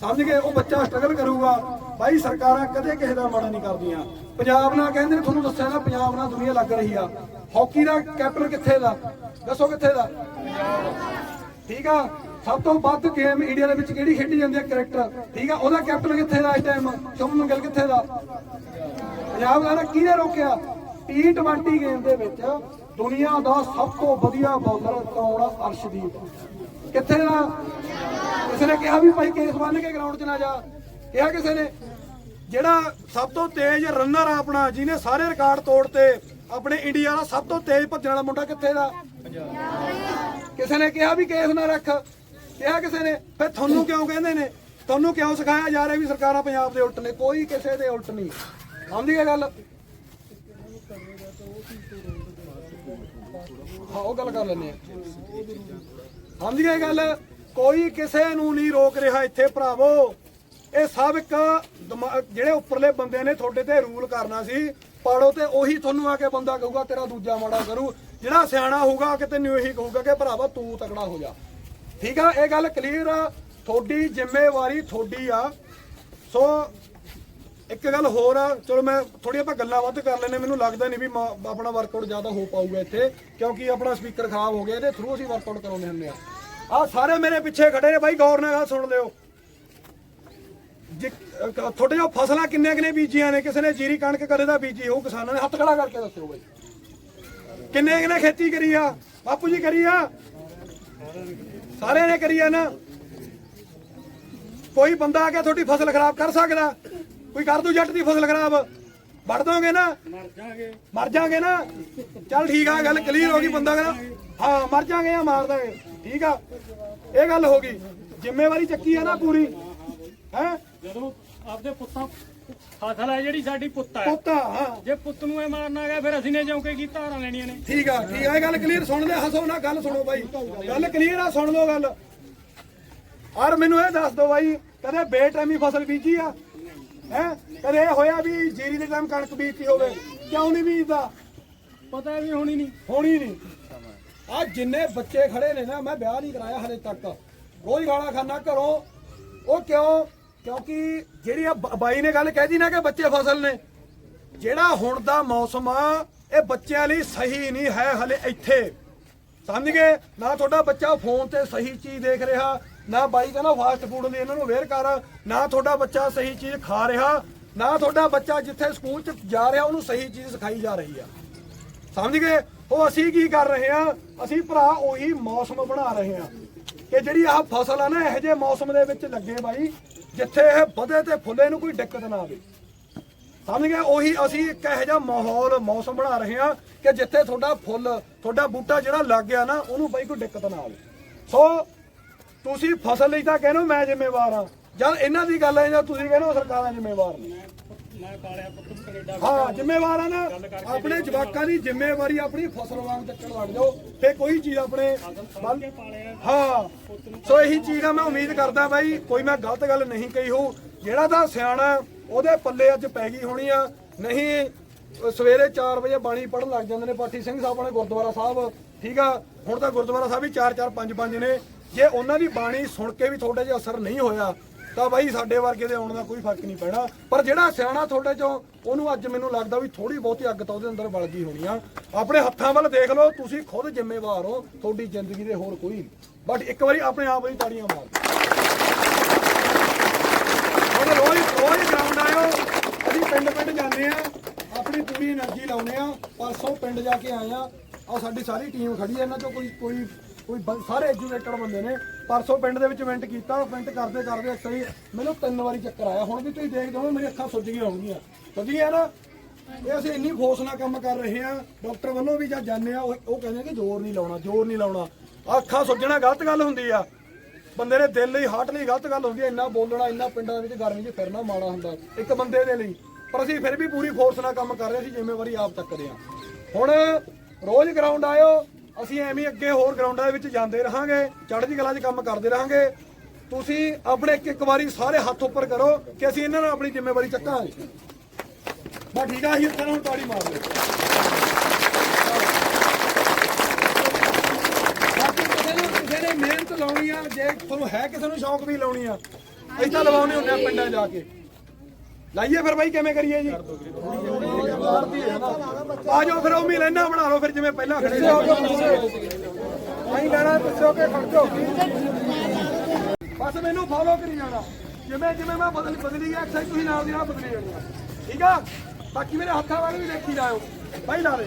ਸਮਝ ਗਏ? ਉਹ ਬੱਚਾ ਸਟਰਗਲ ਕਰੂਗਾ। ਬਾਈ, ਸਰਕਾਰਾਂ ਕਦੇ ਕਿਸੇ ਦਾ ਮਾੜਾ ਨਹੀਂ ਕਰਦੀਆਂ। ਪੰਜਾਬ ਨਾਲ ਕਹਿੰਦੇ ਨੇ, ਤੁਹਾਨੂੰ ਦੱਸਿਆ ਨਾ, ਪੰਜਾਬ ਨਾਲ ਦੁਨੀਆ ਲੱਗ ਰਹੀ ਆ। ਹਾਕੀ ਦਾ ਕੈਪਟਨ ਕਿੱਥੇ ਦਾ? ਦੱਸੋ ਕਿੱਥੇ ਦਾ? ਠੀਕ ਆ? ਸਭ ਤੋਂ ਵੱਧ ਗੇਮ ਇੰਡੀਆ ਦੇ ਵਿੱਚ ਕਿਹੜੀ ਖੇਡੀ ਜਾਂਦੀ ਹੈ ਕ੍ਰਿਕਟ ਠੀਕ ਆ? ਉਹਦਾ ਕੈਪਟਨ ਕਿੱਥੇ ਦਾ ਇਸ ਟਾਈਮ ਸ਼ੁਭਮਨ ਗਿੱਲ ਕਿੱਥੇ ਦਾ? ਪੰਜਾਬ ਦਾ ਕਿਹਨੇ ਰੋਕਿਆ? T20 ਗੇਮ ਦੇ ਵਿੱਚ ਦੁਨੀਆ ਦਾ ਸਭ ਤੋਂ ਵਧੀਆ ਬੌਲਰ ਕੌਣ ਅਰਸ਼ਦੀਪ। ਕਿੱਥੇ ਦਾ ਕਿਸੇ ਨੇ ਕਿਹਾ ਵੀ ਭਾਈ ਕੇਸ ਬੰਨ ਕੇ ਗਰਾਊਂਡ 'ਚ ਨਾ ਜਾ। ਕਿਹਾ ਕਿਸੇ ਨੇ? ਜਿਹੜਾ ਸਭ ਤੋਂ ਤੇਜ਼ ਰਨਰ ਆ ਆਪਣਾ, ਜਿਹਨੇ ਸਾਰੇ ਰਿਕਾਰਡ ਤੋੜਤੇ, ਆਪਣੇ ਇੰਡੀਆ ਦਾ ਸਭ ਤੋਂ ਤੇਜ਼ ਭੱਜਣ ਵਾਲਾ ਮੁੰਡਾ ਕਿੱਥੇ ਦਾ? ਕਿਸੇ ਨੇ ਕਿਹਾ ਵੀ ਕੇਸ ਨਾ ਰੱਖ। ਕਿਹਾ ਕਿਸੇ ਨੇ। ਫਿਰ ਤੁਹਾਨੂੰ ਕਿਉਂ ਕਹਿੰਦੇ ਨੇ? ਤੁਹਾਨੂੰ ਕਿਉਂ ਸਿਖਾਇਆ ਜਾ ਰਿਹਾ ਵੀ ਸਰਕਾਰਾਂ ਪੰਜਾਬ ਦੇ ਉਲਟ ਨੇ? ਕੋਈ ਕਿਸੇ ਦੇ ਉਲਟ ਨਹੀਂ। ਸਮਝ ਗਏ ਗੱਲ? ਹਾਂ, ਉਹ ਗੱਲ ਕਰ ਲੈਂਦੇ ਆ। ਸਮਝ ਗਏ ਗੱਲ? ਕੋਈ ਕਿਸੇ ਨੂੰ ਨਹੀਂ ਰੋਕ ਰਿਹਾ ਇੱਥੇ, ਭਰਾਵੋ। ਇਹ ਸਭ ਇੱਕ ਦਿਮਾ- ਜਿਹੜੇ ਉੱਪਰਲੇ ਬੰਦੇ ਨੇ ਤੁਹਾਡੇ ਤੇ ਰੂਲ ਕਰਨਾ ਸੀ, ਪਾੜੋ ਤੇ ਉਹੀ ਤੁਹਾਨੂੰ ਆ ਕੇ ਬੰਦਾ ਕਹੂਗਾ, ਤੇਰਾ ਦੂਜਾ ਮਾੜਾ ਕਰੂ। ਜਿਹੜਾ ਸਿਆਣਾ ਹੋਊਗਾ ਕਿ ਤੈਨੂੰ ਇਹੀ ਕਹੂਗਾ ਕਿ ਭਰਾਵਾ ਤੂੰ ਤਕੜਾ ਹੋ ਜਾ। ਠੀਕ ਆ? ਇਹ ਗੱਲ ਕਲੀਅਰ ਆ। ਤੁਹਾਡੀ ਜ਼ਿੰਮੇਵਾਰੀ ਤੁਹਾਡੀ ਆ। ਸੋ ਇੱਕ ਗੱਲ ਹੋਰ ਆ। ਚਲੋ ਮੈਂ ਥੋੜੀ ਆਪਾਂ ਗੱਲਾਂ ਵੱਧ ਕਰ ਲੈਨੇ ਮੈਨੂੰ ਲੱਗਦਾ ਨਹੀਂ ਵੀ ਮਾ- ਆਪਣਾ ਵਰਕਆਊਟ ਜ਼ਿਆਦਾ ਹੋ ਪਾਊਗਾ ਇੱਥੇ, ਕਿਉਂਕਿ ਆਪਣਾ ਸਪੀਕਰ ਖਰਾਬ ਹੋ ਗਿਆ। ਇਹਦੇ ਥਰੂ ਅਸੀਂ ਵਰਕਆਊਟ ਕਰਾਉਂਦੇ ਹੁੰਦੇ ਆ ਆ ਸਾਰੇ ਮੇਰੇ ਪਿੱਛੇ ਖੜੇ ਨੇ। ਬਾਈ, ਗੌਰ ਨਾਲ ਗੱਲ ਸੁਣ ਲਿਓ। ਜੇ ਤੁਹਾਡੇ ਜੋ ਫਸਲਾਂ ਕਿੰਨੇ ਕਿੰਨੇ ਬੀਜੀਆਂ ਨੇ? ਕਿਸੇ ਨੇ ਜੀਰੀ ਕਣਕ ਕਦੇ ਦਾ ਬੀਜੀ ਹੋਊ ਕਿਸਾਨਾਂ ਨੇ? ਹੱਥ ਖੜਾ ਕਰਕੇ ਦੱਸਿਓ ਬਾਈ। ਕਿੰਨੇ ਕਿੰਨੇ ਖੇਤੀ ਕਰੀ ਆ? ਬਾਪੂ ਜੀ ਕਰੀ ਆ? ਸਾਰਿਆਂ ਨੇ ਕਰੀ ਆ ਨਾ। ਕੋਈ ਬੰਦਾ ਆ ਕੇ ਤੁਹਾਡੀ ਫਸਲ ਖਰਾਬ ਕਰ ਸਕਦਾ? ਕੋਈ ਕਰ ਦੂ ਜੱਟ ਦੀ ਫਸਲ ਖਰਾਬ? ਵੜ ਦੋਗੇ ਨਾ? ਮਰ ਜਾਗੇ। ਮਰ ਜਾਗੇ ਨਾ? ਚੱਲ ਠੀਕ ਆ ਗੱਲ ਕਲੀਅਰ ਹੋ ਗਈ ਬੰਦਾ ਕਹਿੰਦਾ ਹਾਂ ਮਰ ਜਾਗੇ ਜਾਂ ਮਾਰ ਦਾਂਗੇ। ਠੀਕ ਆ? ਇਹ ਗੱਲ ਹੋ ਗਈ। ਜ਼ਿੰਮੇਵਾਰੀ ਚੱਕੀ ਆ ਨਾ ਪੂਰੀ। ਹੈ? ਜਦੋਂ ਆਪਦੇ ਪੁੱਤਾਂ ਫਸਲ ਹੈ ਜਿਹੜੀ ਸਾਡੀ ਪੁੱਤ ਹੈ। ਪੁੱਤਾ ਹਾਂ। ਜੇ ਪੁੱਤ ਨੂੰ ਇਹ ਮਾਰਨਾ ਗਿਆ ਫਿਰ ਅਸੀਂ ਨੇ ਜੌਂਕੇ ਕੀ ਧਾਰਾਂ ਲੈਣੀਆਂ ਨੇ? ਠੀਕ ਆ ਠੀਕ ਆ ਇਹ ਗੱਲ ਕਲੀਅਰ ਸੁਣ ਲੈ ਹੱਸੋ ਨਾ ਗੱਲ ਸੁਣੋ ਬਾਈ। ਗੱਲ ਕਲੀਅਰ ਆ ਸੁਣ ਲਓ ਗੱਲ। ਔਰ ਮੈਨੂੰ ਇਹ ਦੱਸ ਦਿਓ ਬਾਈ ਕਦੇ ਬੇਟੈਮੀ ਫਸਲ ਬੀਜੀ ਆ? ਹੈ? ਕਦੇ ਇਹ ਹੋਇਆ ਵੀ ਜੀਰੀ ਦੇ ਟਾਈਮ ਕਣਕ ਬੀਜਤੀ ਹੋਵੇ? ਕਿਉਂ ਨਹੀਂ ਬੀਜਦਾ? ਪਤਾ ਵੀ ਹੋਣੀ ਨਹੀਂ। ਹੋਣੀ ਨਹੀਂ। ਆ ਜਿੰਨੇ ਬੱਚੇ ਖੜੇ ਨੇ ਨਾ ਮੈਂ ਵਿਆਹ ਨਹੀਂ ਕਰਾਇਆ ਹਲੇ ਤੱਕ। ਰੋਜ਼ ਗਾਲਾਂ ਖਾਨਾ ਘਰੋਂ। ਉਹ ਕਿਉਂ? ਕਿਉਂਕਿ ਜਿਹੜੀ ਆ ਬ- ਬਾਈ ਨੇ ਗੱਲ ਕਹਿ ਦੀ ਨਾ ਕਿ ਬੱਚੇ ਫਸਲ ਨੇ। ਜਿਹੜਾ ਹੁਣ ਦਾ ਮੌਸਮ ਆ, ਇਹ ਬੱਚਿਆਂ ਲਈ ਸਹੀ ਨਹੀਂ ਹੈ ਹਲੇ ਇੱਥੇ। ਸਮਝ ਗਏ? ਨਾ ਤੁਹਾਡਾ ਬੱਚਾ ਫੋਨ ਤੇ ਸਹੀ ਚੀਜ਼ ਦੇਖ ਰਿਹਾ, ਨਾ ਬਾਈ ਕਹਿੰਦਾ ਫਾਸਟ ਫੂਡ ਲਈ ਇਹਨਾਂ ਨੂੰ ਅਵੇਅਰ ਕਰ, ਨਾ ਤੁਹਾਡਾ ਬੱਚਾ ਸਹੀ ਚੀਜ਼ ਖਾ ਰਿਹਾ, ਨਾ ਤੁਹਾਡਾ ਬੱਚਾ ਜਿੱਥੇ ਸਕੂਲ 'ਚ ਜਾ ਰਿਹਾ, ਉਹਨੂੰ ਸਹੀ ਚੀਜ਼ ਸਿਖਾਈ ਜਾ ਰਹੀ ਆ। ਸਮਝ ਗਏ? ਉਹ ਅਸੀਂ ਕੀ ਕਰ ਰਹੇ ਆ? ਅਸੀਂ ਭਰਾ ਉਹੀ ਮੌਸਮ ਬਣਾ ਰਹੇ ਆ। ਕਿ ਜਿਹੜੀ ਆਹ ਫਸਲ ਆ ਨਾ, ਇਹੋ ਜਿਹੇ ਮੌਸਮ ਦੇ ਵਿੱਚ ਲੱਗੇ ਬਾਈ, ਜਿੱਥੇ ਇਹ ਵਧੇ ਤੇ ਫੁੱਲੇ ਨੂੰ ਕੋਈ ਦਿੱਕਤ ਨਾ ਆਵੇ। ਸਮਝ ਗਏ ਉਹੀ ਅਸੀਂ ਇੱਕ ਇਹੋ ਜਿਹਾ ਮਾਹੌਲ, ਮੌਸਮ ਬਣਾ ਰਹੇ ਹਾਂ ਕਿ ਜਿੱਥੇ ਤੁਹਾਡਾ ਫੁੱਲ, ਤੁਹਾਡਾ ਬੂਟਾ ਜਿਹੜਾ ਲੱਗ ਗਿਆ ਨਾ, ਉਹਨੂੰ ਬਾਈ ਕੋਈ ਦਿੱਕਤ ਨਾ ਆਵੇ। ਸੋ, ਤੁਸੀਂ ਫਸਲ ਲਈ ਤਾਂ ਕਹਿੰਦੇ ਹੋ, ਮੈਂ ਜ਼ਿੰਮੇਵਾਰ ਹਾਂ। ਜਦ ਇਹਨਾਂ ਦੀ ਗੱਲ ਹੈ ਜਾਂ ਤੁਸੀਂ ਕਹਿੰਦੇ ਹੋ ਸਰਕਾਰਾਂ ਜ਼ਿੰਮੇਵਾਰ ਨੇ? ਮੈਂ ਪਾਲਿਆ ਪੁੱਤ ਕੈਨੇਡਾ ਹਾਂ ਜ਼ਿੰਮੇਵਾਰ ਆ ਨਾ ਆਪਣੇ ਜਵਾਕਾਂ ਦੀ ਜ਼ਿੰਮੇਵਾਰੀ ਆਪਣੀ ਫਸਲ ਵਾਂਗ ਚੱਕਣ ਲੱਗ ਜਾਓ ਤੇ ਕੋਈ ਚੀਜ਼ ਆਪਣੇ ਹਾਂ। ਸੋ ਇਹੀ ਚੀਜ਼ ਆ ਮੈਂ ਉਮੀਦ ਕਰਦਾ ਬਾਈ ਕੋਈ ਮੈਂ ਗਲਤ ਗੱਲ ਨਹੀਂ ਕਹੀ ਹੋ ਜਿਹੜਾ ਤਾਂ ਸਿਆਣਾ ਉਹਦੇ ਪੱਲੇ ਅੱਜ ਪੈ ਗਈ ਹੋਣੀ ਆ। ਨਹੀਂ ਸਵੇਰੇ 4 ਵਜੇ ਬਾਣੀ ਪੜਨ ਲੱਗ ਜਾਂਦੇ ਨੇ ਪਾਠੀ ਸਿੰਘ ਸਾਹਿਬ ਆਪਣੇ ਗੁਰਦੁਆਰਾ ਸਾਹਿਬ। ਠੀਕ ਆ? ਹੁਣ ਤਾਂ ਗੁਰਦੁਆਰਾ ਸਾਹਿਬ ਵੀ 4 4 5 5 ਨੇ। ਜੇ ਉਹਨਾਂ ਦੀ ਬਾਣੀ ਸੁਣ ਕੇ ਵੀ ਤੁਹਾਡੇ 'ਚ ਅਸਰ ਨਹੀਂ ਹੋਇਆ ਤਾਂ ਬਾਈ ਸਾਡੇ ਵਰਗੇ ਦੇ ਆਉਣ ਦਾ ਕੋਈ ਫ਼ਰਕ ਨਹੀਂ ਪੈਣਾ। ਪਰ ਜਿਹੜਾ ਸਿਆਣਾ ਤੁਹਾਡੇ ਚੋਂ, ਉਹਨੂੰ ਅੱਜ ਮੈਨੂੰ ਲੱਗਦਾ ਵੀ ਥੋੜੀ ਬਹੁਤੀ ਅੱਗ ਤਾਂ ਉਹਦੇ ਅੰਦਰ ਵਲ ਗਈ ਹੋਣੀ ਆ। ਆਪਣੇ ਹੱਥਾਂ ਵੱਲ ਦੇਖ ਲਓ, ਤੁਸੀਂ ਖੁਦ ਜ਼ਿੰਮੇਵਾਰ ਹੋ, ਤੁਹਾਡੀ ਜ਼ਿੰਦਗੀ ਦੇ ਹੋਰ ਕੋਈ ਬਟ ਇੱਕ ਵਾਰੀ ਆਪਣੇ ਆਪ ਲਈ ਤਾੜੀਆਂ ਮਾਰ। ਹੁਣ ਰੋਜ਼ ਰੋਜ਼ ਗਰਾਊਂਡ ਆਇਓ, ਅਸੀਂ ਪਿੰਡ ਪਿੰਡ ਜਾਂਦੇ ਆ, ਆਪਣੀ ਪੂਰੀ એનર્ਜੀ ਲਾਉਨੇ ਆ। ਪਰਸੋਂ ਪਿੰਡ ਜਾ ਕੇ ਆਏ ਆ ਆ ਸਾਡੀ ਸਾਰੀ ਟੀਮ ਖੜੀ ਹੈ ਇਹਨਾਂ ਚੋਂ ਕੋਈ ਕੋਈ ਕੋਈ ਸਾਰੇ ਐਜੂਕੇਟਡ ਬੰਦੇ ਨੇ। ਪਰਸੋਂ ਪਿੰਡ ਦੇ ਵਿੱਚ ਇਵੈਂਟ ਕੀਤਾ ਇਵੈਂਟ ਕਰਦੇ ਕਰਦੇ ਇੱਕ ਵਾਰੀ ਮੈਨੂੰ ਤਿੰਨ ਵਾਰੀ ਚੱਕਰ ਆਇਆ। ਹੁਣ ਵੀ ਤੁਸੀਂ ਦੇਖਦੇ ਹੋ ਮੇਰੀ ਅੱਖਾਂ ਸੁੱਜ ਗਈਆਂ ਹੋਣਗੀਆਂ। ਸੁੱਜ ਗਈਆਂ ਨਾ, ਇਹ ਅਸੀਂ ਇੰਨੀ ਫੋਰਸ ਨਾਲ ਕੰਮ ਕਰ ਰਹੇ ਹਾਂ, ਡਾਕਟਰ ਵੱਲੋਂ ਵੀ ਜਾਂ ਜਾਂਦੇ ਆ, ਉਹ ਕਹਿੰਦੇ ਕਿ ਜ਼ੋਰ ਨਹੀਂ ਲਾਉਣਾ, ਜ਼ੋਰ ਨਹੀਂ ਲਾਉਣਾ। ਅੱਖਾਂ ਸੁੱਜਣਾ ਗਲਤ ਗੱਲ ਹੁੰਦੀ ਆ। ਬੰਦੇ ਦੇ ਦਿਲ ਲਈ ਹਾਰਟ ਲਈ ਗਲਤ ਗੱਲ ਹੁੰਦੀ ਹੈ ਇੰਨਾ ਬੋਲਣਾ, ਇੰਨਾ ਪਿੰਡਾਂ ਦੇ ਵਿੱਚ ਗਰਮੀ 'ਚ ਫਿਰਨਾ ਮਾੜਾ ਹੁੰਦਾ ਇੱਕ ਬੰਦੇ ਦੇ ਲਈ। ਪਰ ਅਸੀਂ ਫਿਰ ਵੀ ਪੂਰੀ ਫੋਰਸ ਨਾਲ ਕੰਮ ਕਰ ਰਹੇ ਸੀ ਜ਼ਿੰਮੇਵਾਰੀ ਆਪ ਚੱਕਦੇ ਆ ਹੁਣ ਰੋਜ਼ ਗਰਾਊਂਡ ਆਇਓ ਅਸੀਂ ਐਵੇਂ ਅੱਗੇ ਹੋਰ ਗਰਾਊਂਡਾਂ ਦੇ ਵਿੱਚ ਜਾਂਦੇ ਰਹਾਂਗੇ, ਚੜ੍ਹਦੀ ਕਲਾ 'ਚ ਕੰਮ ਕਰਦੇ ਰਹਾਂਗੇ। ਤੁਸੀਂ ਆਪਣੇ ਇੱਕ ਇੱਕ ਵਾਰੀ ਸਾਰੇ ਹੱਥ ਉੱਪਰ ਕਰੋ ਕਿ ਅਸੀਂ ਇਹਨਾਂ ਨਾਲ ਆਪਣੀ ਜ਼ਿੰਮੇਵਾਰੀ ਚੱਕਾਂਗੇ। ਬਸ ਠੀਕ ਆ, ਅਸੀਂ ਇੱਥੇ ਹੁਣ ਤਾੜੀ ਮਾਰ ਲਓ। ਕਿਸੇ ਨੇ ਮਿਹਨਤ ਲਾਉਣੀ ਆ, ਜੇ ਤੁਹਾਨੂੰ ਹੈ ਕਿਸੇ ਨੂੰ ਸ਼ੌਂਕ ਵੀ ਲਾਉਣੀ ਆ ਅਸੀਂ ਲਵਾਉਣੇ ਹੁੰਦੇ ਆ ਪਿੰਡਾਂ ਜਾ ਕੇ। ਲਾਈਏ ਫਿਰ ਬਾਈ, ਕਿਵੇਂ ਕਰੀਏ ਜੀ? ਆ ਜਾਓ ਫਿਰ ਉਹ ਵੀ ਲੈਣਾ ਬਣਾ ਲਓ ਫਿਰ ਜਿਵੇਂ ਪਹਿਲਾਂ ਖੜੇ ਸੀ। ਅਸੀਂ ਲੈਣਾ ਪਿੱਛੇ ਕੇ ਖੜ ਜਾਓ ਬਸ ਮੈਨੂੰ ਫੋਲੋ ਕਰੀ ਜਾਣਾ। ਜਿਵੇਂ ਜਿਵੇਂ ਮੈਂ ਬਦਲ ਬਦਲੀ ਗਿਆ ਐਕਸਾਈਜ਼ ਤੁਸੀਂ ਨਾਲ ਦੀ ਨਾਲ ਬਦਲੀ ਜਾਣੀ ਠੀਕ ਆ? ਬਾਕੀ ਮੇਰੇ ਹੱਥਾਂ ਵਾਲੇ ਵੀ ਦੇਖੀ ਜਾਇਓ। ਬਾਈ ਲਾ ਦੇ।